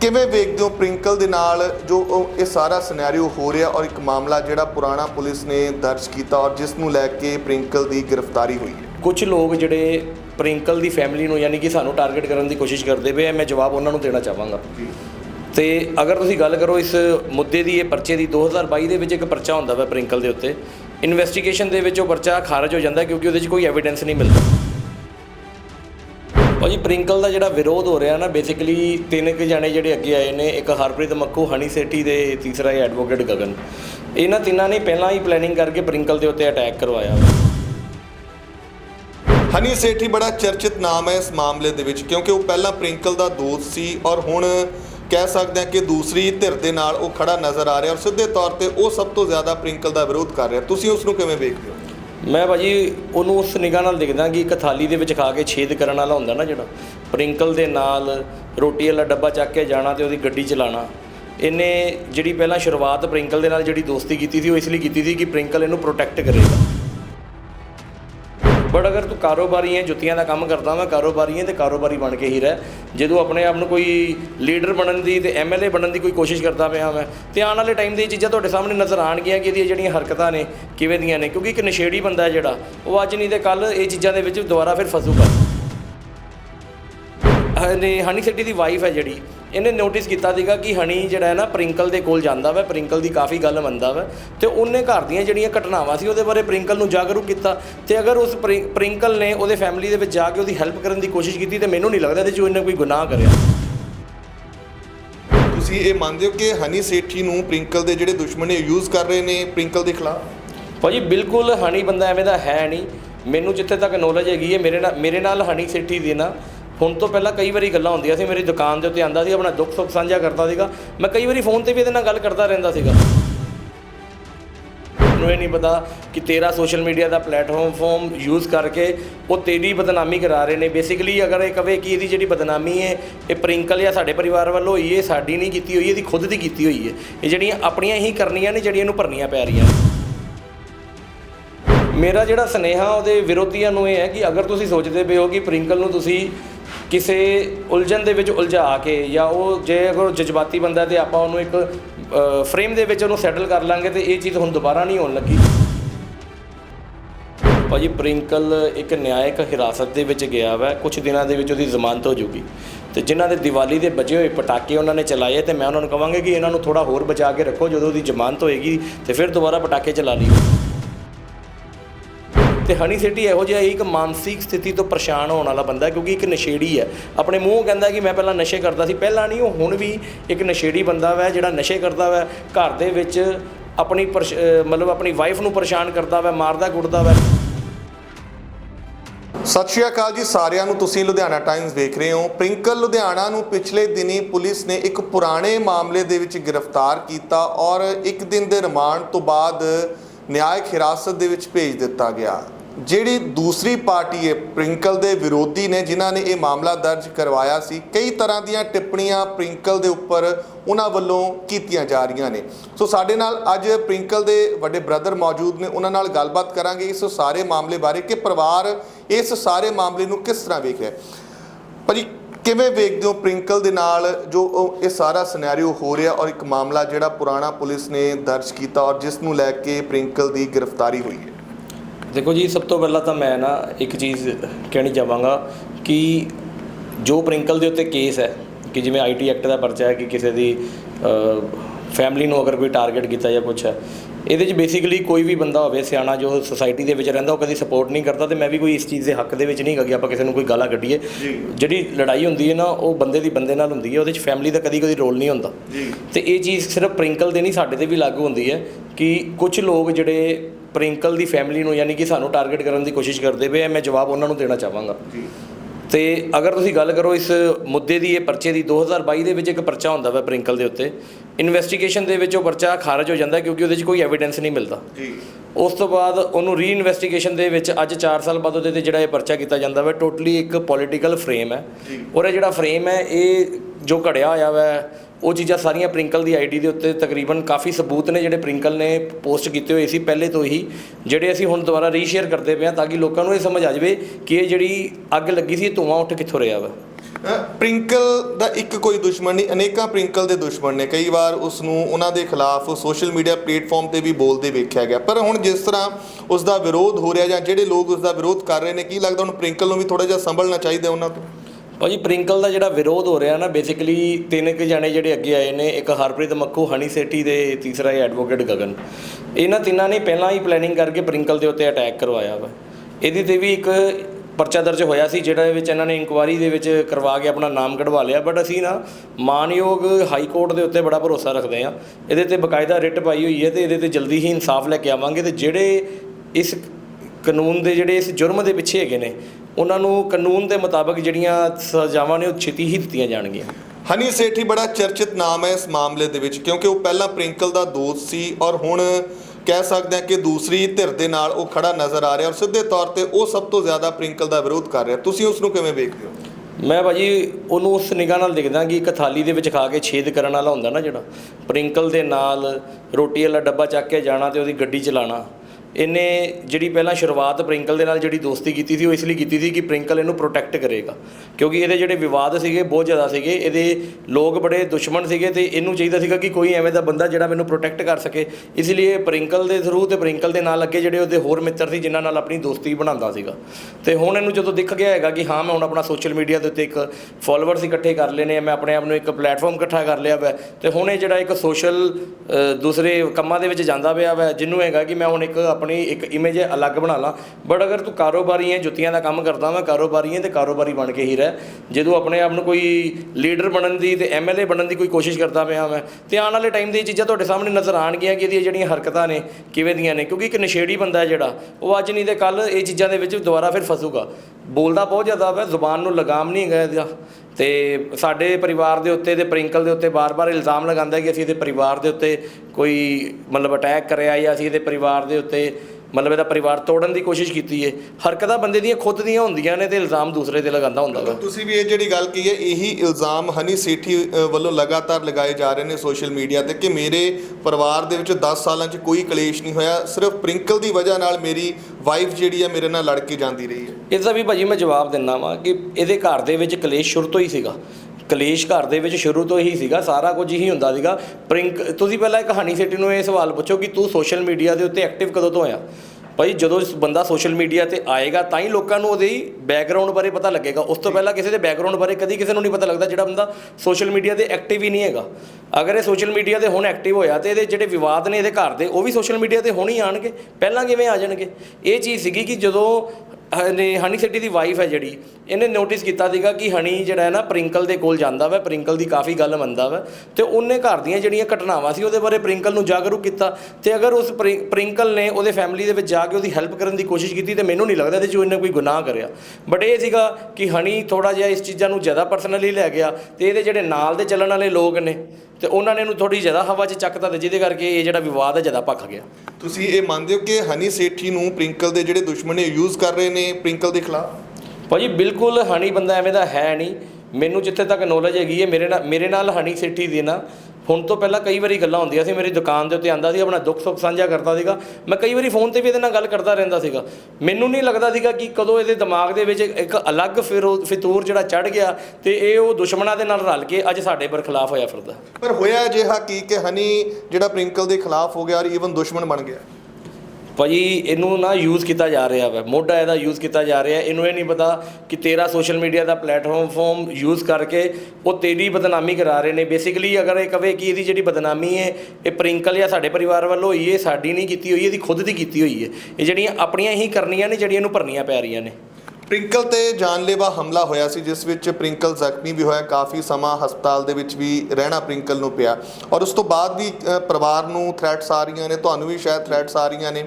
ਕਿਵੇਂ ਵੇਖਦੇ ਹੋ ਪ੍ਰਿੰਕਲ ਦੇ ਨਾਲ ਜੋ ਇਹ ਸਾਰਾ ਸਿਨੈਰੀਓ ਹੋ ਰਿਹਾ ਔਰ ਇੱਕ ਮਾਮਲਾ ਜਿਹੜਾ ਪੁਰਾਣਾ ਪੁਲਿਸ ਨੇ ਦਰਜ ਕੀਤਾ ਔਰ ਜਿਸ ਨੂੰ ਲੈ ਕੇ ਪ੍ਰਿੰਕਲ ਦੀ ਗ੍ਰਿਫਤਾਰੀ ਹੋਈ ਹੈ? ਕੁਝ ਲੋਕ ਜਿਹੜੇ ਪ੍ਰਿੰਕਲ ਦੀ ਫੈਮਿਲੀ ਨੂੰ ਯਾਨੀ ਕਿ ਸਾਨੂੰ ਟਾਰਗੇਟ ਕਰਨ ਦੀ ਕੋਸ਼ਿਸ਼ ਕਰਦੇ ਪਏ ਆ ਮੈਂ ਜਵਾਬ ਉਹਨਾਂ ਨੂੰ ਦੇਣਾ ਚਾਹਾਂਗਾ। ਤੇ ਅਗਰ ਤੁਸੀਂ ਗੱਲ ਕਰੋ ਇਸ ਮੁੱਦੇ ਦੀ ਇਹ ਪਰਚੇ ਦੀ 2022 ਦੇ ਵਿੱਚ ਇੱਕ ਪਰਚਾ ਹੁੰਦਾ ਵਾ ਪ੍ਰਿੰਕਲ ਦੇ ਉੱਤੇ। ਇਨਵੈਸਟੀਗੇਸ਼ਨ ਦੇ ਵਿੱਚ ਉਹ ਪਰਚਾ ਖਾਰਜ ਹੋ ਜਾਂਦਾ ਕਿਉਂਕਿ ਉਹਦੇ 'ਚ ਕੋਈ ਐਵੀਡੈਂਸ ਨਹੀਂ ਮਿਲਦਾ। ਭਾਜੀ, ਪ੍ਰਿੰਕਲ ਦਾ ਜਿਹੜਾ ਵਿਰੋਧ ਹੋ ਰਿਹਾ ਨਾ ਬੇਸਿਕਲੀ ਤਿੰਨ ਕੁ ਜਾਣੇ ਜਿਹੜੇ ਅੱਗੇ ਆਏ ਨੇ, ਇੱਕ ਹਰਪ੍ਰੀਤ ਮੱਖੂ, ਹਨੀ ਸੇਠੀ ਦੇ ਤੀਸਰਾ ਹੈ ਐਡਵੋਕੇਟ ਗਗਨ। ਇਹਨਾਂ ਤਿੰਨਾਂ ਨੇ ਪਹਿਲਾਂ ਹੀ ਪਲੈਨਿੰਗ ਕਰਕੇ ਪ੍ਰਿੰਕਲ ਦੇ ਉੱਤੇ ਅਟੈਕ ਕਰਵਾਇਆ। ਹਨੀ ਸੇਠੀ ਬੜਾ ਚਰਚਿਤ ਨਾਮ ਹੈ ਇਸ ਮਾਮਲੇ ਦੇ ਵਿੱਚ, ਕਿਉਂਕਿ ਉਹ ਪਹਿਲਾਂ ਪ੍ਰਿੰਕਲ ਦਾ ਦੋਸਤ ਸੀ ਔਰ ਹੁਣ ਕਹਿ ਸਕਦੇ ਹਾਂ ਕਿ ਦੂਸਰੀ ਧਿਰ ਦੇ ਨਾਲ ਉਹ ਖੜਾ ਨਜ਼ਰ ਆ ਰਿਹਾ ਔਰ ਸਿੱਧੇ ਤੌਰ ਤੇ ਉਹ ਸਭ ਤੋਂ ਜ਼ਿਆਦਾ ਪ੍ਰਿੰਕਲ ਦਾ ਵਿਰੋਧ ਕਰ ਰਿਹਾ। ਤੁਸੀਂ ਉਸ ਨੂੰ ਕਿਵੇਂ ਵੇਖਦੇ ਹੋ? ਮੈਂ ਭਾਜੀ ਉਹਨੂੰ ਉਸ ਨਿਗਾਹ ਨਾਲ ਦੇਖਦਾ ਕਿ ਇੱਕ ਥਾਲੀ ਦੇ ਵਿੱਚ ਖਾ ਕੇ ਛੇਦ ਕਰਨ ਵਾਲਾ ਹੁੰਦਾ ਨਾ ਜਿਹੜਾ ਪ੍ਰਿੰਕਲ ਦੇ ਨਾਲ ਰੋਟੀ ਵਾਲਾ ਡੱਬਾ ਚੱਕ ਕੇ ਜਾਣਾ ਤੇ ਉਹਦੀ ਗੱਡੀ ਚਲਾਣਾ ਇਹਨੇ ਜਿਹੜੀ ਪਹਿਲਾਂ ਸ਼ੁਰੂਆਤ ਪ੍ਰਿੰਕਲ ਦੇ ਨਾਲ ਜਿਹੜੀ ਦੋਸਤੀ ਕੀਤੀ ਸੀ, ਉਹ ਇਸ ਲਈ ਕੀਤੀ ਸੀ ਕਿ ਪ੍ਰਿੰਕਲ ਇਹਨੂੰ ਪ੍ਰੋਟੈਕਟ ਕਰੇਗਾ ਬਟ ਅਗਰ ਤੂੰ ਕਾਰੋਬਾਰੀ ਹੈ, ਜੁੱਤੀਆਂ ਦਾ ਕੰਮ ਕਰਦਾ ਵਾ, ਕਾਰੋਬਾਰੀ ਹੈ ਤੇ ਕਾਰੋਬਾਰੀ ਬਣ ਕੇ ਹੀ ਰਹਿ। ਜਦੋਂ ਆਪਣੇ ਆਪ ਨੂੰ ਕੋਈ ਲੀਡਰ ਬਣਨ ਦੀ ਤੇ ਐਮਐਲਏ ਬਣਨ ਦੀ ਕੋਈ ਕੋਸ਼ਿਸ਼ ਕਰਦਾ ਪਿਆ ਮੈਂ ਤੇ ਆਉਣ ਵਾਲੇ ਟਾਈਮ ਦੇ ਇਹ ਚੀਜ਼ਾਂ ਤੁਹਾਡੇ ਸਾਹਮਣੇ ਨਜ਼ਰ ਆਣਗੀਆਂ ਕਿ ਇਹਦੀਆਂ ਜਿਹੜੀਆਂ ਹਰਕਤਾਂ ਨੇ, ਕਿਵੇਂ ਦੀਆਂ ਨੇ, ਕਿਉਂਕਿ ਇੱਕ ਨਸ਼ੇੜੀ ਬੰਦਾ ਹੈ ਜਿਹੜਾ, ਉਹ ਅੱਜ ਨਹੀਂ ਤੇ ਕੱਲ ਇਹ ਚੀਜ਼ਾਂ ਦੇ ਵਿੱਚ ਦੁਬਾਰਾ ਫਿਰ ਫਸੂਗਾ। ਹਨੀ ਹਨੀ ਸਿਟੀ ਦੀ ਵਾਈਫ ਹੈ ਜਿਹੜੀ ਇਹਨੇ ਨੋਟਿਸ ਕੀਤਾ ਸੀਗਾ ਕਿ ਹਨੀ ਜਿਹੜਾ ਹੈ ਨਾ ਪ੍ਰਿੰਕਲ ਦੇ ਕੋਲ ਜਾਂਦਾ ਵਾ ਪ੍ਰਿੰਕਲ ਦੀ ਕਾਫੀ ਗੱਲ ਮੰਨਦਾ ਵਾ ਤੇ ਉਹਨੇ ਘਰ ਦੀਆਂ ਜਿਹੜੀਆਂ ਘਟਨਾਵਾਂ ਸੀ ਉਹਦੇ ਬਾਰੇ ਪ੍ਰਿੰਕਲ ਨੂੰ ਜਾਗਰੂਕ ਕੀਤਾ ਤੇ ਅਗਰ ਉਸ ਪ੍ਰਿੰ- ਪ੍ਰਿੰਕਲ ਨੇ ਉਹਦੇ ਫੈਮਿਲੀ ਦੇ ਵਿੱਚ ਜਾ ਕੇ ਉਹਦੀ ਹੈਲਪ ਕਰਨ ਦੀ ਕੋਸ਼ਿਸ਼ ਕੀਤੀ ਤੇ ਮੈਨੂੰ ਨਹੀਂ ਲੱਗਦਾ ਇਹਦੇ 'ਚ ਉਹਨੇ ਕੋਈ ਗੁਨਾਹ ਕਰਿਆ। ਤੁਸੀਂ ਇਹ ਮੰਨਦੇ ਹੋ ਕਿ ਹਨੀ ਸੇਠੀ ਨੂੰ ਪ੍ਰਿੰਕਲ ਦੇ ਜਿਹੜੇ ਦੁਸ਼ਮਣ ਨੇ ਯੂਜ਼ ਕਰ ਰਹੇ ਨੇ ਪ੍ਰਿੰਕਲ ਦੇ ਖਿਲਾਫ? ਭਾਜੀ ਬਿਲਕੁਲ ਹਨੀ ਬੰਦਾ ਐਵੇਂ ਦਾ ਹੈ ਨਹੀਂ। ਮੈਨੂੰ ਜਿੱਥੇ ਤੱਕ ਨੌਲੇਜ ਹੈਗੀ ਹੈ ਮੇਰੇ ਨਾਲ ਮੇਰੇ ਨਾਲ ਹਨੀ ਸਿੱਟੀ ਦੀ ਨਾ ਹੁਣ ਤੋਂ ਪਹਿਲਾਂ ਕਈ ਵਾਰੀ ਗੱਲਾਂ ਹੁੰਦੀਆਂ ਸੀ, ਮੇਰੀ ਦੁਕਾਨ ਦੇ ਉੱਤੇ ਆਂਦਾ ਸੀ, ਆਪਣਾ ਦੁੱਖ ਸੁੱਖ ਸਾਂਝਾ ਕਰਦਾ ਸੀਗਾ। ਮੈਂ ਕਈ ਵਾਰੀ ਫੋਨ ਤੇ ਵੀ ਇਹਦੇ ਨਾਲ ਗੱਲ ਕਰਦਾ ਰਹਿੰਦਾ ਸੀਗਾ। ਮੈਨੂੰ ਇਹ ਨਹੀਂ ਪਤਾ ਕਿ ਤੇਰਾ ਸੋਸ਼ਲ ਮੀਡੀਆ ਦਾ ਪਲੇਟਫਾਰਮ ਫਾਰਮ ਯੂਜ਼ ਕਰਕੇ ਉਹ ਤੇਰੀ ਬਦਨਾਮੀ ਕਰਾ ਰਹੇ ਨੇ। ਬੇਸਿਕਲੀ ਅਗਰ ਇਹ ਕਵੇ ਕਿ ਇਹਦੀ ਜਿਹੜੀ ਬਦਨਾਮੀ ਹੈ, ਇਹ ਪ੍ਰਿੰਕਲ ਜਾਂ ਸਾਡੇ ਪਰਿਵਾਰ ਵੱਲੋਂ ਹੋਈ ਹੈ, ਸਾਡੀ ਨਹੀਂ ਕੀਤੀ ਹੋਈ, ਇਹਦੀ ਖੁਦ ਦੀ ਕੀਤੀ ਹੋਈ ਹੈ। ਇਹ ਜਿਹੜੀਆਂ ਆਪਣੀਆਂ ਹੀ ਕਰਨੀਆਂ ਨੇ, ਜਿਹੜੀਆਂ ਇਹਨੂੰ ਭਰਨੀਆਂ ਪੈ ਰਹੀਆਂ ਨੇ। ਮੇਰਾ ਜਿਹੜਾ ਸਨੇਹਾ ਉਹਦੇ ਵਿਰੋਧੀਆਂ ਨੂੰ ਇਹ ਹੈ ਕਿ ਅਗਰ ਤੁਸੀਂ ਸੋਚਦੇ ਪਏ ਹੋ ਕਿ ਪ੍ਰਿੰਕਲ ਨੂੰ ਤੁਸੀਂ ਕਿਸੇ ਉਲਝਣ ਦੇ ਵਿੱਚ ਉਲਝਾ ਕੇ ਜਾਂ ਉਹ ਜੇ ਅਗਰ ਉਹ ਜਜ਼ਬਾਤੀ ਬੰਦਾ ਹੈ ਤੇ ਆਪਾਂ ਉਹਨੂੰ ਇੱਕ ਫਰੇਮ ਦੇ ਵਿੱਚ ਉਹਨੂੰ ਸੈਟਲ ਕਰ ਲਾਂਗੇ ਤੇ ਇਹ ਚੀਜ਼ ਹੁਣ ਦੁਬਾਰਾ ਨਹੀਂ ਹੋਣ ਲੱਗੀ। ਭਾਜੀ ਪ੍ਰਿੰਕਲ ਇੱਕ ਨਿਆਇਕ ਹਿਰਾਸਤ ਦੇ ਵਿੱਚ ਗਿਆ ਵਾ ਕੁਝ ਦਿਨਾਂ ਦੇ ਵਿੱਚ ਉਹਦੀ ਜ਼ਮਾਨਤ ਹੋ ਜੂਗੀ। ਤੇ ਜਿਨ੍ਹਾਂ ਦੇ ਦੀਵਾਲੀ ਦੇ ਬਚੇ ਹੋਏ ਪਟਾਕੇ ਉਹਨਾਂ ਨੇ ਚਲਾਏ ਤੇ ਮੈਂ ਉਹਨਾਂ ਨੂੰ ਕਹਾਂਗਾ ਕਿ ਇਹਨਾਂ ਨੂੰ ਥੋੜਾ ਹੋਰ ਬਚਾ ਕੇ ਰੱਖੋ, ਜਦੋਂ ਉਹਦੀ ਜ਼ਮਾਨਤ ਹੋਏਗੀ ਤੇ ਫਿਰ ਦੁਬਾਰਾ ਪਟਾਕੇ ਚਲਾ ਲਿਓ ਤੇ ਹਨੀ ਸਿਟੀ ਇਹੋ ਜਿਹਾ ਇੱਕ ਮਾਨਸਿਕ ਸਥਿਤੀ ਤੋਂ ਪਰੇਸ਼ਾਨ ਹੋਣ ਵਾਲਾ ਬੰਦਾ ਕਿਉਂਕਿ ਇੱਕ ਨਸ਼ੇੜੀ ਹੈ। ਆਪਣੇ ਮੂੰਹ ਕਹਿੰਦਾ ਕਿ ਮੈਂ ਪਹਿਲਾਂ ਨਸ਼ੇ ਕਰਦਾ ਸੀ। ਪਹਿਲਾਂ ਨਹੀਂ, ਉਹ ਹੁਣ ਵੀ ਇੱਕ ਨਸ਼ੇੜੀ ਬੰਦਾ ਵਾ, ਜਿਹੜਾ ਨਸ਼ੇ ਕਰਦਾ ਵਾ। ਘਰ ਦੇ ਵਿੱਚ ਆਪਣੀ ਪਰੇਸ਼- ਮਤਲਬ ਆਪਣੀ ਵਾਈਫ ਨੂੰ ਪਰੇਸ਼ਾਨ ਕਰਦਾ ਵਾ, ਮਾਰਦਾ ਕੁੱਟਦਾ ਵਾ। ਸਤਿ ਸ਼੍ਰੀ ਅਕਾਲ ਜੀ ਸਾਰਿਆਂ ਨੂੰ। ਤੁਸੀਂ ਲੁਧਿਆਣਾ ਟਾਈਮਸ ਵੇਖ ਰਹੇ ਹੋ। ਪ੍ਰਿੰਕਲ ਲੁਧਿਆਣਾ ਨੂੰ ਪਿਛਲੇ ਦਿਨੀ ਪੁਲਿਸ ਨੇ ਇੱਕ ਪੁਰਾਣੇ ਮਾਮਲੇ ਦੇ ਵਿੱਚ ਗ੍ਰਿਫਤਾਰ ਕੀਤਾ ਔਰ ਇੱਕ ਦਿਨ ਦੇ ਰਿਮਾਂਡ ਤੋਂ ਬਾਅਦ ਨਿਆਇਕ ਹਿਰਾਸਤ ਦੇ ਵਿੱਚ ਭੇਜ ਦਿੱਤਾ ਗਿਆ। ਜਿਹੜੀ ਦੂਸਰੀ ਪਾਰਟੀ ਹੈ, ਪ੍ਰਿੰਕਲ ਦੇ ਵਿਰੋਧੀ ਨੇ, ਜਿਨ੍ਹਾਂ ਨੇ ਇਹ ਮਾਮਲਾ ਦਰਜ ਕਰਵਾਇਆ ਸੀ, ਕਈ ਤਰ੍ਹਾਂ ਦੀਆਂ ਟਿੱਪਣੀਆਂ ਪ੍ਰਿੰਕਲ ਦੇ ਉੱਪਰ ਉਹਨਾਂ ਵੱਲੋਂ ਕੀਤੀਆਂ ਜਾ ਰਹੀਆਂ ਨੇ। ਸੋ ਸਾਡੇ ਨਾਲ ਅੱਜ ਪ੍ਰਿੰਕਲ ਦੇ ਵੱਡੇ ਬ੍ਰਦਰ ਮੌਜੂਦ ਨੇ, ਉਹਨਾਂ ਨਾਲ ਗੱਲਬਾਤ ਕਰਾਂਗੇ ਇਸ ਸਾਰੇ ਮਾਮਲੇ ਬਾਰੇ ਕਿ ਪਰਿਵਾਰ ਇਸ ਸਾਰੇ ਮਾਮਲੇ ਨੂੰ ਕਿਸ ਤਰ੍ਹਾਂ ਵੇਖ ਰਿਹਾ ਹੈ। ਭਾਜੀ, ਕਿਵੇਂ ਵੇਖਦੇ ਹੋ ਪ੍ਰਿੰਕਲ ਦੇ ਨਾਲ ਜੋ ਉਹ ਇਹ ਸਾਰਾ ਸਿਨੈਰੀਓ ਹੋ ਰਿਹਾ ਔਰ ਇੱਕ ਮਾਮਲਾ ਜਿਹੜਾ ਪੁਰਾਣਾ ਪੁਲਿਸ ਨੇ ਦਰਜ ਕੀਤਾ ਔਰ ਜਿਸ ਨੂੰ ਲੈ ਕੇ ਪ੍ਰਿੰਕਲ ਦੀ ਗ੍ਰਿਫਤਾਰੀ ਹੋਈ ਹੈ? ਦੇਖੋ ਜੀ ਸਭ ਤੋਂ ਪਹਿਲਾਂ ਤਾਂ ਮੈਂ ਨਾ ਇੱਕ ਚੀਜ਼ ਕਹਿਣੀ ਚਾਹਾਂਗਾ ਕਿ ਜੋ ਪ੍ਰਿੰਕਲ ਦੇ ਉੱਤੇ ਕੇਸ ਹੈ ਕਿ ਜਿਵੇਂ ਆਈਟੀ ਐਕਟ ਦਾ ਪਰਚਾ ਹੈ ਕਿ ਕਿਸੇ ਦੀ ਫੈਮਿਲੀ ਨੂੰ ਅਗਰ ਕੋਈ ਟਾਰਗੇਟ ਕੀਤਾ ਜਾਂ ਕੁਛ ਹੈ ਇਹਦੇ 'ਚ ਬੇਸਿਕਲੀ ਕੋਈ ਵੀ ਬੰਦਾ ਹੋਵੇ ਸਿਆਣਾ ਜੋ ਸੁਸਾਇਟੀ ਦੇ ਵਿੱਚ ਰਹਿੰਦਾ ਉਹ ਕਦੀ ਸਪੋਰਟ ਨਹੀਂ ਕਰਦਾ ਤੇ ਮੈਂ ਵੀ ਕੋਈ ਇਸ ਚੀਜ਼ ਦੇ ਹੱਕ ਦੇ ਵਿੱਚ ਨਹੀਂ ਹੈਗਾ ਕਿ ਆਪਾਂ ਕਿਸੇ ਨੂੰ ਕੋਈ ਗਾਲਾਂ ਕੱਢੀਏ। ਜਿਹੜੀ ਲੜਾਈ ਹੁੰਦੀ ਹੈ ਨਾ ਉਹ ਬੰਦੇ ਦੀ ਬੰਦੇ ਨਾਲ ਹੁੰਦੀ ਹੈ ਉਹਦੇ 'ਚ ਫੈਮਿਲੀ ਦਾ ਕਦੀ ਕਦੀ ਰੋਲ ਨਹੀਂ ਹੁੰਦਾ। ਤੇ ਇਹ ਚੀਜ਼ ਸਿਰਫ ਪ੍ਰਿੰਕਲ ਦੇ ਨਹੀਂ ਸਾਡੇ ਤੇ ਵੀ ਲਾਗੂ ਹੁੰਦੀ ਹੈ ਕਿ ਕੁਝ ਲੋਕ ਜਿਹੜੇ ਪ੍ਰਿੰਕਲ ਦੀ ਫੈਮਿਲੀ ਨੂੰ ਯਾਨੀ ਕਿ ਸਾਨੂੰ ਟਾਰਗੇਟ ਕਰਨ ਦੀ ਕੋਸ਼ਿਸ਼ ਕਰਦੇ ਪਏ ਆ ਮੈਂ ਜਵਾਬ ਉਹਨਾਂ ਨੂੰ ਦੇਣਾ ਚਾਹਾਂਗਾ। ਤੇ ਅਗਰ ਤੁਸੀਂ ਗੱਲ ਕਰੋ ਇਸ ਮੁੱਦੇ ਦੀ ਇਹ ਪਰਚੇ ਦੀ 2022 ਦੇ ਵਿੱਚ ਇੱਕ ਪਰਚਾ ਹੁੰਦਾ ਵਾ ਪ੍ਰਿੰਕਲ ਦੇ ਉੱਤੇ। ਇਨਵੈਸਟੀਗੇਸ਼ਨ ਦੇ ਵਿੱਚ ਉਹ ਪਰਚਾ ਖਾਰਜ ਹੋ ਜਾਂਦਾ ਕਿਉਂਕਿ ਉਹਦੇ 'ਚ ਕੋਈ ਐਵੀਡੈਂਸ ਨਹੀਂ ਮਿਲਦਾ। ਜੀ। ਉਸ ਤੋਂ ਬਾਅਦ ਉਹਨੂੰ ਰੀਇਨਵੈਸਟੀਗੇਸ਼ਨ ਦੇ ਵਿੱਚ ਅੱਜ 4 ਸਾਲ ਬਾਅਦ ਉਹਦੇ ਤੇ ਜਿਹੜਾ ਇਹ ਪਰਚਾ ਕੀਤਾ ਜਾਂਦਾ ਵਾ ਟੋਟਲੀ ਇੱਕ ਪੋਲੀਟੀਕਲ ਫਰੇਮ ਹੈ। ਔਰ ਇਹ ਜਿਹੜਾ ਫਰੇਮ ਹੈ ਇਹ ਜੋ ਘੜਿਆ ਹੋਇਆ ਵਾ ਉਹ ਚੀਜ਼ਾਂ ਸਾਰੀਆਂ ਪ੍ਰਿੰਕਲ ਦੀ ਆਈਡੀ ਦੇ ਉੱਤੇ ਤਕਰੀਬਨ ਕਾਫੀ ਸਬੂਤ ਨੇ ਜਿਹੜੇ ਪ੍ਰਿੰਕਲ ਨੇ ਪੋਸਟ ਕੀਤੇ ਹੋਏ ਸੀ ਪਹਿਲੇ ਤੋਂ ਹੀ, ਜਿਹੜੇ ਅਸੀਂ ਹੁਣ ਦੁਬਾਰਾ ਰੀਸ਼ੇਅਰ ਕਰਦੇ ਪਏ ਹਾਂ ਤਾਂ ਕਿ ਲੋਕਾਂ ਨੂੰ ਇਹ ਸਮਝ ਆ ਜਾਵੇ ਕਿ ਇਹ ਜਿਹੜੀ ਅੱਗ ਲੱਗੀ ਸੀ ਇਹ ਧੂੰਆਂ ਉੱਠ ਕਿੱਥੋਂ ਰਿਹਾ ਵਾ। ਪ੍ਰਿੰਕਲ ਦਾ ਇੱਕ ਕੋਈ ਦੁਸ਼ਮਣ ਨਹੀਂ, ਅਨੇਕਾਂ ਪ੍ਰਿੰਕਲ ਦੇ ਦੁਸ਼ਮਣ ਨੇ। ਕਈ ਵਾਰ ਉਸ ਨੂੰ ਉਹਨਾਂ ਦੇ ਖਿਲਾਫ ਸੋਸ਼ਲ ਮੀਡੀਆ ਪਲੇਟਫਾਰਮ ਤੇ ਵੀ ਬੋਲਦੇ ਵੇਖਿਆ ਗਿਆ। ਪਰ ਹੁਣ ਜਿਸ ਤਰ੍ਹਾਂ ਉਸ ਦਾ ਵਿਰੋਧ ਹੋ ਰਿਹਾ ਜਾਂ ਜਿਹੜੇ ਲੋਕ ਉਸ ਦਾ ਵਿਰੋਧ ਕਰ ਰਹੇ ਨੇ, ਕੀ ਲੱਗਦਾ ਹੁਣ ਪ੍ਰਿੰਕਲ ਨੂੰ ਵੀ ਥੋੜਾ ਜਿਹਾ ਸੰਭਲਣਾ ਚਾਹੀਦਾ ਉਹਨਾਂ ਤੋਂ? ਭਾਜੀ, ਪ੍ਰਿੰਕਲ ਦਾ ਜਿਹੜਾ ਵਿਰੋਧ ਹੋ ਰਿਹਾ ਨਾ ਬੇਸਿਕਲੀ ਤਿੰਨ ਕੁ ਜਣੇ ਜਿਹੜੇ ਅੱਗੇ ਆਏ ਨੇ, ਇੱਕ ਹਰਪ੍ਰੀਤ ਮੱਖੂ, ਹਨੀ ਸੇਟੀ ਦੇ ਤੀਸਰਾ ਹੈ ਐਡਵੋਕੇਟ ਗਗਨ। ਇਹਨਾਂ ਤਿੰਨਾਂ ਨੇ ਪਹਿਲਾਂ ਹੀ ਪਲੈਨਿੰਗ ਕਰਕੇ ਪ੍ਰਿੰਕਲ ਦੇ ਉੱਤੇ ਅਟੈਕ ਕਰਵਾਇਆ ਵਾ। ਇਹਦੇ ਤੇ ਵੀ ਇੱਕ ਪਰਚਾ ਦਰਜ ਹੋਇਆ ਸੀ, ਜਿਹੜਾ ਵਿੱਚ ਇਹਨਾਂ ਨੇ ਇਨਕੁਆਇਰੀ ਦੇ ਵਿੱਚ ਕਰਵਾ ਕੇ ਆਪਣਾ ਨਾਮ ਕਢਵਾ ਲਿਆ। ਬਟ ਅਸੀਂ ਨਾ ਮਾਨਯੋਗ ਹਾਈ ਕੋਰਟ ਦੇ ਉੱਤੇ ਬੜਾ ਭਰੋਸਾ ਰੱਖਦੇ ਆ ਇਹਦੇ ਤੇ ਬਕਾਇਦਾ ਰਿਟ ਪਾਈ ਹੋਈ ਹੈ ਤੇ ਇਹਦੇ ਤੇ ਜਲਦੀ ਹੀ ਇਨਸਾਫ ਲੈ ਕੇ ਆਵਾਂਗੇ ਤੇ ਜਿਹੜੇ ਇਸ ਕਾਨੂੰਨ ਦੇ ਜਿਹੜੇ ਇਸ ਜੁਰਮ ਦੇ ਪਿੱਛੇ ਹੈਗੇ ਨੇ ਉਹਨਾਂ ਨੂੰ ਕਾਨੂੰਨ ਦੇ ਮੁਤਾਬਕ ਜਿਹੜੀਆਂ ਸਜ਼ਾਵਾਂ ਨੇ ਉਹ ਛੇਤੀ ਹੀ ਦਿੱਤੀਆਂ ਜਾਣਗੀਆਂ। ਹਨੀ ਸੇਠੀ ਬੜਾ ਚਰਚਿਤ ਨਾਮ ਹੈ ਇਸ ਮਾਮਲੇ ਦੇ ਵਿੱਚ ਕਿਉਂਕਿ ਉਹ ਪਹਿਲਾਂ ਪ੍ਰਿੰਕਲ ਦਾ ਦੋਸਤ ਸੀ ਔਰ ਹੁਣ ਕਹਿ ਸਕਦੇ ਹਾਂ ਕਿ ਦੂਸਰੀ ਧਿਰ ਦੇ ਨਾਲ ਉਹ ਖੜਾ ਨਜ਼ਰ ਆ ਰਿਹਾ ਔਰ ਸਿੱਧੇ ਤੌਰ ਤੇ ਉਹ ਸਭ ਤੋਂ ਜ਼ਿਆਦਾ ਪ੍ਰਿੰਕਲ ਦਾ ਵਿਰੋਧ ਕਰ ਰਿਹਾ। ਤੁਸੀਂ ਉਸ ਨੂੰ ਕਿਵੇਂ ਵੇਖਦੇ ਹੋ? ਮੈਂ ਭਾਜੀ ਉਹਨੂੰ ਉਸ ਨਿਗਾਹ ਨਾਲ ਦੇਖਦਾ ਕਿ ਇੱਕ ਥਾਲੀ ਦੇ ਵਿੱਚ ਖਾ ਕੇ ਛੇਦ ਕਰਨ ਵਾਲਾ ਹੁੰਦਾ ਨਾ ਜਿਹੜਾ। ਪ੍ਰਿੰਕਲ ਦੇ ਨਾਲ ਰੋਟੀ ਵਾਲਾ ਡੱਬਾ ਚੱਕ ਕੇ ਜਾਣਾ ਤੇ ਉਹਦੀ ਗੱਡੀ ਚਲਾਣਾ ਇਹਨੇ ਜਿਹੜੀ ਪਹਿਲਾਂ ਸ਼ੁਰੂਆਤ ਪ੍ਰਿੰਕਲ ਦੇ ਨਾਲ ਜਿਹੜੀ ਦੋਸਤੀ ਕੀਤੀ ਸੀ, ਉਹ ਇਸ ਲਈ ਕੀਤੀ ਸੀ ਕਿ ਪ੍ਰਿੰਕਲ ਇਹਨੂੰ ਪ੍ਰੋਟੈਕਟ ਕਰੇਗਾ। ਕਿਉਂਕਿ ਇਹਦੇ ਜਿਹੜੇ ਵਿਵਾਦ ਸੀਗੇ, ਬਹੁਤ ਜ਼ਿਆਦਾ ਸੀਗੇ। ਇਹਦੇ ਲੋਕ ਬੜੇ ਦੁਸ਼ਮਣ ਸੀਗੇ ਤੇ ਇਹਨੂੰ ਚਾਹੀਦਾ ਸੀਗਾ ਕਿ ਕੋਈ ਐਵੇਂ ਦਾ ਬੰਦਾ ਜਿਹੜਾ ਮੈਨੂੰ ਪ੍ਰੋਟੈਕਟ ਕਰ ਸਕੇ। ਇਸ ਲਈ ਪ੍ਰਿੰਕਲ ਦੇ ਥਰੂ ਤੇ ਪ੍ਰਿੰਕਲ ਦੇ ਨਾਲ ਅੱਗੇ ਜਿਹੜੇ ਉਹਦੇ ਹੋਰ ਮਿੱਤਰ ਸੀ, ਜਿਨ੍ਹਾਂ ਨਾਲ ਆਪਣੀ ਦੋਸਤੀ ਬਣਾਉਂਦਾ ਸੀਗਾ। ਤੇ ਹੁਣ ਇਹਨੂੰ ਜਦੋਂ ਦਿਖ ਗਿਆ ਹੈਗਾ ਕਿ ਹਾਂ, ਮੈਂ ਹੁਣ ਆਪਣਾ ਸੋਸ਼ਲ ਮੀਡੀਆ ਦੇ ਉੱਤੇ ਇੱਕ ਫਾਲੋਅਰਸ ਇਕੱਠੇ ਕਰ ਲਏ ਨੇ ਮੈਂ ਆਪਣੇ ਆਪ ਨੂੰ ਇੱਕ ਪਲੇਟਫਾਰਮ ਇਕੱਠਾ ਕਰ ਲਿਆ ਵਾ, ਤੇ ਹੁਣ ਇਹ ਜਿਹੜਾ ਇੱਕ ਸੋਸ਼ਲ ਦੂਸਰੇ ਕੰਮਾਂ ਦੇ ਵਿੱਚ ਜਾਂਦਾ ਪਿਆ ਵਾ, ਜਿਹਨੂੰ ਹੈਗਾ ਕਿ ਮੈਂ ਹੁਣ ਇੱਕ ਆਪਣਾ ਆਪਣੀ ਇੱਕ ਇਮੇਜ ਅਲੱਗ ਬਣਾ ਲਾਂ। ਬਟ ਅਗਰ ਤੂੰ ਕਾਰੋਬਾਰੀ ਹੈ ਜੁੱਤੀਆਂ ਦਾ ਕੰਮ ਕਰਦਾ ਮੈਂ ਕਾਰੋਬਾਰੀ ਹੈ ਤੇ ਕਾਰੋਬਾਰੀ ਬਣ ਕੇ ਹੀ ਰਹਿ। ਜਦੋਂ ਆਪਣੇ ਆਪ ਨੂੰ ਕੋਈ ਲੀਡਰ ਬਣਨ ਦੀ ਤੇ ਐਮਐਲਏ ਬਣਨ ਦੀ ਕੋਈ ਕੋਸ਼ਿਸ਼ ਕਰਦਾ ਪਿਆ ਮੈਂ ਤੇ ਆਉਣ ਵਾਲੇ ਟਾਈਮ ਦੇ ਚੀਜ਼ਾਂ ਤੁਹਾਡੇ ਸਾਹਮਣੇ ਨਜ਼ਰ ਆਣਗੀਆਂ ਕਿ ਇਹਦੀਆਂ ਜਿਹੜੀਆਂ ਹਰਕਤਾਂ ਨੇ, ਕਿਵੇਂ ਦੀਆਂ ਨੇ। ਕਿਉਂਕਿ ਇੱਕ ਨਸ਼ੇੜੀ ਬੰਦਾ ਹੈ ਜਿਹੜਾ, ਉਹ ਅੱਜ ਨਹੀਂ ਤੇ ਕੱਲ ਇਹ ਚੀਜ਼ਾਂ ਦੇ ਵਿੱਚ ਦੁਬਾਰਾ ਫਿਰ ਫਸੂਗਾ। ਬੋਲਦਾ ਬਹੁਤ ਜ਼ਿਆਦਾ ਵਾ, ਜ਼ੁਬਾਨ ਨੂੰ ਲਗਾਮ ਨਹੀਂ ਹੈਗਾ ਇਹਦਾ। ਤੇ ਸਾਡੇ ਪਰਿਵਾਰ ਦੇ ਉੱਤੇ ਤੇ ਪ੍ਰਿੰਕਲ ਦੇ ਉੱਤੇ ਬਾਰ-ਬਾਰ ਇਲਜ਼ਾਮ ਲਗਾਉਂਦਾ ਕਿ ਅਸੀਂ ਇਹਦੇ ਪਰਿਵਾਰ ਦੇ ਉੱਤੇ ਕੋਈ ਮਤਲਬ ਅਟੈਕ ਕਰਿਆ ਜਾਂ ਅਸੀਂ ਇਹਦੇ ਪਰਿਵਾਰ ਦੇ ਉੱਤੇ ਮਤਲਬ ਇਹਦਾ ਪਰਿਵਾਰ ਤੋੜਨ ਦੀ ਕੋਸ਼ਿਸ਼ ਕੀਤੀ ਹੈ ਹਰਕਤਾਂ ਬੰਦੇ ਦੀਆਂ ਖੁਦ ਦੀਆਂ ਹੁੰਦੀਆਂ ਨੇ ਤੇ ਇਲਜ਼ਾਮ ਦੂਸਰੇ ਤੇ ਲਗਾਉਂਦਾ ਹੁੰਦਾ ਵਾ। ਤੁਸੀਂ ਵੀ ਇਹ ਜਿਹੜੀ ਗੱਲ ਕੀ ਹੈ ਇਹੀ ਇਲਜ਼ਾਮ ਹਨੀ ਸੇਠੀ ਵੱਲੋਂ ਲਗਾਤਾਰ ਲਗਾਏ ਜਾ ਰਹੇ ਨੇ ਸੋਸ਼ਲ ਮੀਡੀਆ ਤੇ ਕਿ ਮੇਰੇ ਪਰਿਵਾਰ ਦੇ ਵਿੱਚ 10 ਸਾਲਾਂ 'ਚ ਕੋਈ ਕਲੇਸ਼ ਨਹੀਂ ਹੋਇਆ ਸਿਰਫ ਪ੍ਰਿੰਕਲ ਦੀ ਵਜ੍ਹਾ ਨਾਲ ਮੇਰੀ ਵਾਈਫ ਜਿਹੜੀ ਹੈ ਮੇਰੇ ਨਾਲ ਲੜ ਕੇ ਜਾਂਦੀ ਰਹੀ ਹੈ ਇਸ ਦਾ ਵੀ ਭਾਜੀ ਮੈਂ ਜਵਾਬ ਦਿੰਦਾ ਵਾਂ ਕਿ ਇਹਦੇ ਘਰ ਦੇ ਵਿੱਚ ਕਲੇਸ਼ ਸ਼ੁਰੂ ਤੋਂ ਹੀ ਸੀਗਾ। ਕਲੇਸ਼ ਘਰ ਦੇ ਵਿੱਚ ਸ਼ੁਰੂ ਤੋਂ ਹੀ ਸੀਗਾ ਸਾਰਾ ਕੁਝ ਹੀ ਹੁੰਦਾ ਸੀਗਾ। ਪ੍ਰਿੰਕ ਤੁਸੀਂ ਪਹਿਲਾਂ ਇੱਕ ਹਨੀ ਸਿਟੀ ਨੂੰ ਇਹ ਸਵਾਲ ਪੁੱਛੋ ਕਿ ਤੂੰ ਸੋਸ਼ਲ ਮੀਡੀਆ ਦੇ ਉੱਤੇ ਐਕਟਿਵ ਕਦੋਂ ਤੋਂ ਹੋਇਆ ਭਾਈ ਜਦੋਂ ਇਸ ਬੰਦਾ ਸੋਸ਼ਲ ਮੀਡੀਆ ਤੇ ਆਏਗਾ ਤਾਂ ਹੀ ਲੋਕਾਂ ਨੂੰ ਉਹਦੇ ਬੈਕਗ੍ਰਾਉਂਡ ਬਾਰੇ ਪਤਾ ਲੱਗੇਗਾ। ਉਸ ਤੋਂ ਪਹਿਲਾਂ ਕਿਸੇ ਦੇ ਬੈਕਗ੍ਰਾਉਂਡ ਬਾਰੇ ਕਦੀ ਕਿਸੇ ਨੂੰ ਨਹੀਂ ਪਤਾ ਲੱਗਦਾ ਜਿਹੜਾ ਬੰਦਾ ਸੋਸ਼ਲ ਮੀਡੀਆ ਤੇ ਐਕਟਿਵ ਹੀ ਨਹੀਂ ਹੈਗਾ। ਅਗਰ ਇਹ ਸੋਸ਼ਲ ਮੀਡੀਆ ਤੇ ਹੁਣ ਐਕਟਿਵ ਹੋਇਆ ਤੇ ਇਹਦੇ ਜਿਹੜੇ ਵਿਵਾਦ ਨੇ ਇਹਦੇ ਘਰ ਦੇ ਉਹ ਵੀ ਸੋਸ਼ਲ ਮੀਡੀਆ ਤੇ ਹੁਣ ਹੀ ਆਣਗੇ। ਪਹਿਲਾਂ ਕਿਵੇਂ ਆ ਜਾਣਗੇ? ਇਹ ਚੀਜ਼ ਸੀਗੀ ਕਿ ਜਦੋਂ ਨੇ ਹਨੀ ਸਿਟੀ ਦੀ ਵਾਈਫ ਹੈ ਜਿਹੜੀ, ਇਹਨੇ ਨੋਟਿਸ ਕੀਤਾ ਸੀਗਾ ਕਿ ਹਨੀ ਜਿਹੜਾ ਹੈ ਨਾ ਪ੍ਰਿੰਕਲ ਦੇ ਕੋਲ ਜਾਂਦਾ ਵਾ, ਪ੍ਰਿੰਕਲ ਦੀ ਕਾਫੀ ਗੱਲ ਮੰਨਦਾ ਵਾ, ਤੇ ਉਹਨੇ ਘਰ ਦੀਆਂ ਜਿਹੜੀਆਂ ਘਟਨਾਵਾਂ ਸੀ ਉਹਦੇ ਬਾਰੇ ਪ੍ਰਿੰਕਲ ਨੂੰ ਜਾਗਰੂਕ ਕੀਤਾ, ਤੇ ਅਗਰ ਉਸ ਪ੍ਰਿੰ- ਪ੍ਰਿੰਕਲ ਨੇ ਉਹਦੇ ਫੈਮਿਲੀ ਦੇ ਵਿੱਚ ਜਾ ਕੇ ਉਹਦੀ ਹੈਲਪ ਕਰਨ ਦੀ ਕੋਸ਼ਿਸ਼ ਕੀਤੀ, ਤੇ ਮੈਨੂੰ ਨਹੀਂ ਲੱਗਦਾ ਇਹਦੇ 'ਚ ਉਹਨੇ ਕੋਈ ਗੁਨਾਹ ਕਰਿਆ। ਬਟ ਇਹ ਸੀਗਾ ਕਿ ਹਨੀ ਥੋੜਾ ਜਿਹਾ ਇਸ ਚੀਜ਼ਾਂ ਨੂੰ ਜ਼ਿਆਦਾ ਪਰਸਨਲੀ ਲੈ ਗਿਆ, ਤੇ ਇਹਦੇ ਜਿਹੜੇ ਨਾਲ ਦੇ ਚੱਲਣ ਵਾਲੇ ਲੋਕ ਨੇ ਤੇ ਉਹਨਾਂ ਨੇ ਇਹਨੂੰ ਥੋੜੀ ਜ਼ਿਆਦਾ ਹਵਾ 'ਚ ਚੱਕਤਾ ਤੇ ਜਿਹਦੇ ਕਰਕੇ ਇਹ ਜਿਹੜਾ ਵਿਵਾਦ ਹੈ ਜ਼ਿਆਦਾ ਭੱਖ ਗਿਆ। ਤੁਸੀਂ ਇਹ ਮੰਨਦੇ ਹੋ ਕਿ ਹਨੀ ਸੇਠੀ ਨੂੰ ਪ੍ਰਿੰਕਲ ਦੇ ਜਿਹੜੇ ਦੁਸ਼ਮਣ ਨੇ ਯੂਜ਼ ਕਰ ਰਹੇ ਨੇ ਪ੍ਰਿੰਕਲ ਦੇ ਖਿਲਾਫ? ਭਾਜੀ ਬਿਲਕੁਲ ਹਨੀ ਬੰਦਾ ਐਵੇਂ ਦਾ ਹੈ ਨਹੀਂ। ਮੈਨੂੰ ਜਿੱਥੇ ਤੱਕ ਨੌਲੇਜ ਹੈਗੀ ਹੈ ਮੇਰੇ ਨਾਲ ਮੇਰੇ ਨਾਲ ਹਨੀ ਸਿੱਟੀ ਦੀ ਨਾ ਹੁਣ ਤੋਂ ਪਹਿਲਾਂ ਕਈ ਵਾਰੀ ਗੱਲਾਂ ਹੁੰਦੀਆਂ ਸੀ, ਮੇਰੀ ਦੁਕਾਨ ਦੇ ਉੱਤੇ ਆਂਦਾ ਸੀ, ਆਪਣਾ ਦੁੱਖ ਸੁੱਖ ਸਾਂਝਾ ਕਰਦਾ ਸੀਗਾ। ਮੈਂ ਕਈ ਵਾਰੀ ਫੋਨ ਤੇ ਵੀ ਇਹਦੇ ਨਾਲ ਗੱਲ ਕਰਦਾ ਰਹਿੰਦਾ ਸੀਗਾ। ਮੈਨੂੰ ਨਹੀਂ ਲੱਗਦਾ ਸੀਗਾ ਕਿ ਕਦੋਂ ਇਹਦੇ ਦਿਮਾਗ ਦੇ ਵਿੱਚ ਇੱਕ ਅਲੱਗ ਫਿਰੋ- ਫਿਤੂਰ ਜਿਹੜਾ ਚੜ ਗਿਆ ਤੇ ਇਹ ਉਹ ਦੁਸ਼ਮਣਾਂ ਦੇ ਨਾਲ ਰਲ ਕੇ ਅੱਜ ਸਾਡੇ ਬਰਖਲਾਫ ਹੋਇਆ ਫਿਰਦਾ। ਪਰ ਹੋਇਆ ਅਜਿਹਾ ਕੀ ਕਿ ਹਨੀ ਜਿਹੜਾ ਪ੍ਰਿੰਕਲ ਦੇ ਖਿਲਾਫ ਹੋ ਗਿਆ ਔਰ ਈਵਨ ਦੁਸ਼ਮਣ ਬਣ ਗਿਆ? ਭਾਜੀ, ਇਹਨੂੰ ਨਾ ਯੂਜ਼ ਕੀਤਾ ਜਾ ਰਿਹਾ ਵਾ। ਮੋਢਾ ਇਹਦਾ ਯੂਜ਼ ਕੀਤਾ ਜਾ ਰਿਹਾ। ਇਹਨੂੰ ਇਹ ਨਹੀਂ ਪਤਾ ਕਿ ਤੇਰਾ ਸੋਸ਼ਲ ਮੀਡੀਆ ਦਾ ਪਲੇਟਫਾਰਮ ਯੂਜ਼ ਕਰਕੇ ਉਹ ਤੇਰੀ ਬਦਨਾਮੀ ਕਰਾ ਰਹੇ ਨੇ। ਬੇਸਿਕਲੀ ਅਗਰ ਇਹ ਕਵੇ ਕਿ ਇਹਦੀ ਜਿਹੜੀ ਬਦਨਾਮੀ ਹੈ, ਇਹ ਪ੍ਰਿੰਕਲ ਜਾਂ ਸਾਡੇ ਪਰਿਵਾਰ ਵੱਲੋਂ ਹੋਈ ਹੈ, ਸਾਡੀ ਨਹੀਂ ਕੀਤੀ ਹੋਈ, ਇਹਦੀ ਖੁਦ ਦੀ ਕੀਤੀ ਹੋਈ ਹੈ। ਇਹ ਜਿਹੜੀਆਂ ਆਪਣੀਆਂ ਹੀ ਕਰਨੀਆਂ ਨੇ, ਜਿਹੜੀਆਂ ਇਹਨੂੰ ਭਰਨੀਆਂ ਪੈ ਰਹੀਆਂ ਨੇ। ਪ੍ਰਿੰਕਲ ਤੇ ਜਾਨਲੇਵਾ ਹਮਲਾ ਹੋਇਆ ਸੀ, ਜਿਸ ਵਿੱਚ ਪ੍ਰਿੰਕਲ ਜ਼ਖਮੀ ਵੀ ਹੋਇਆ। ਕਾਫੀ ਸਮਾਂ ਹਸਪਤਾਲ ਦੇ ਵਿੱਚ ਵੀ ਰਹਿਣਾ ਪ੍ਰਿੰਕਲ ਨੂੰ ਪਿਆ। ਔਰ ਉਸ ਤੋਂ ਬਾਅਦ ਵੀ ਪਰਿਵਾਰ ਨੂੰ ਥ੍ਰੈਟਸ ਆ ਰਹੀਆਂ ਨੇ, ਤੁਹਾਨੂੰ ਵੀ ਸ਼ਾਇਦ ਥ੍ਰੈਟਸ ਆ ਰਹੀਆਂ ਨੇ।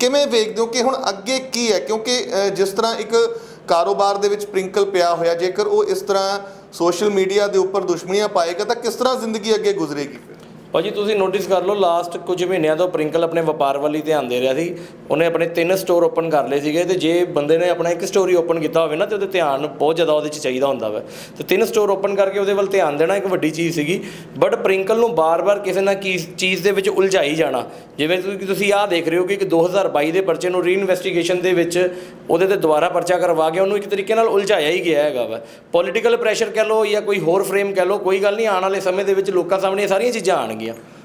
ਕਿਵੇਂ ਵੇਖਦੇ ਹੋ ਕਿ ਹੁਣ ਅੱਗੇ ਕੀ ਹੈ? ਕਿਉਂਕਿ ਜਿਸ ਤਰ੍ਹਾਂ ਇੱਕ ਕਾਰੋਬਾਰ ਦੇ ਵਿੱਚ ਪ੍ਰਿੰਕਲ ਪਿਆ ਹੋਇਆ, ਜੇਕਰ ਉਹ ਇਸ ਤਰ੍ਹਾਂ ਸੋਸ਼ਲ ਮੀਡੀਆ ਦੇ ਉੱਪਰ ਦੁਸ਼ਮਣੀਆਂ ਪਾਏਗਾ, ਤਾਂ ਕਿਸ ਤਰ੍ਹਾਂ ਜ਼ਿੰਦਗੀ ਅੱਗੇ ਗੁਜ਼ਰੇਗੀ ਭਾਜੀ, ਤੁਸੀਂ ਨੋਟਿਸ ਕਰ ਲਓ ਲਾਸਟ ਕੁਝ ਮਹੀਨਿਆਂ ਤੋਂ ਪ੍ਰਿੰਕਲ ਆਪਣੇ ਵਪਾਰ ਵੱਲ ਹੀ ਧਿਆਨ ਦੇ ਰਿਹਾ ਸੀ। ਉਹਨੇ ਆਪਣੇ ਤਿੰਨ ਸਟੋਰ ਓਪਨ ਕਰ ਲਏ ਸੀਗੇ ਤੇ ਜੇ ਬੰਦੇ ਨੇ ਆਪਣਾ ਇੱਕ ਸਟੋਰ ਹੀ ਓਪਨ ਕੀਤਾ ਹੋਵੇ ਨਾ, ਤੇ ਉਹਦੇ ਧਿਆਨ ਬਹੁਤ ਜ਼ਿਆਦਾ ਉਹਦੇ 'ਚ ਚਾਹੀਦਾ ਹੁੰਦਾ ਵਾ। ਤੇ ਤਿੰਨ ਸਟੋਰ ਓਪਨ ਕਰਕੇ ਉਹਦੇ ਵੱਲ ਧਿਆਨ ਦੇਣਾ ਇੱਕ ਵੱਡੀ ਚੀਜ਼ ਸੀਗੀ। ਬਟ ਪ੍ਰਿੰਕਲ ਨੂੰ ਬਾਰ-ਬਾਰ ਕਿਸੇ ਨਾ ਕੀ, ਚੀਜ਼ ਦੇ ਵਿੱਚ ਉਲਝਾਈ ਜਾਣਾ। ਜਿਵੇਂ ਤੁਸੀਂ ਤੁਸੀਂ ਆਹ ਦੇਖ ਰਹੇ ਹੋ ਕਿ ਇੱਕ 2022 ਦੇ ਪਰਚੇ ਨੂੰ ਰੀਇਨਵੈਸਟੀਗੇਸ਼ਨ ਦੇ ਵਿੱਚ ਉਹਦੇ ਤੇ ਦੁਬਾਰਾ ਪਰਚਾ ਕਰਵਾ ਕੇ ਉਹਨੂੰ ਇੱਕ ਤਰੀਕੇ ਨਾਲ ਉਲਝਾਇਆ ਹੀ ਗਿਆ ਹੈਗਾ ਵਾ। ਪੋਲੀਟੀਕਲ ਪ੍ਰੈਸ਼ਰ ਕਹਿ ਲਓ ਜਾਂ ਕੋਈ ਹੋਰ ਫਰੇਮ ਕਹਿ ਲਓ, ਕੋਈ ਗੱਲ ਨਹੀਂ, ਆਉਣ ਵਾਲੇ ਸਮੇਂ ਦੇ ਵਿੱਚ ਲੋਕਾਂ ਸਾਹਮਣੇ ਇਹ ਸਾਰੀਆਂ ਚੀਜ਼ਾਂ ਆਣਗੀਆਂ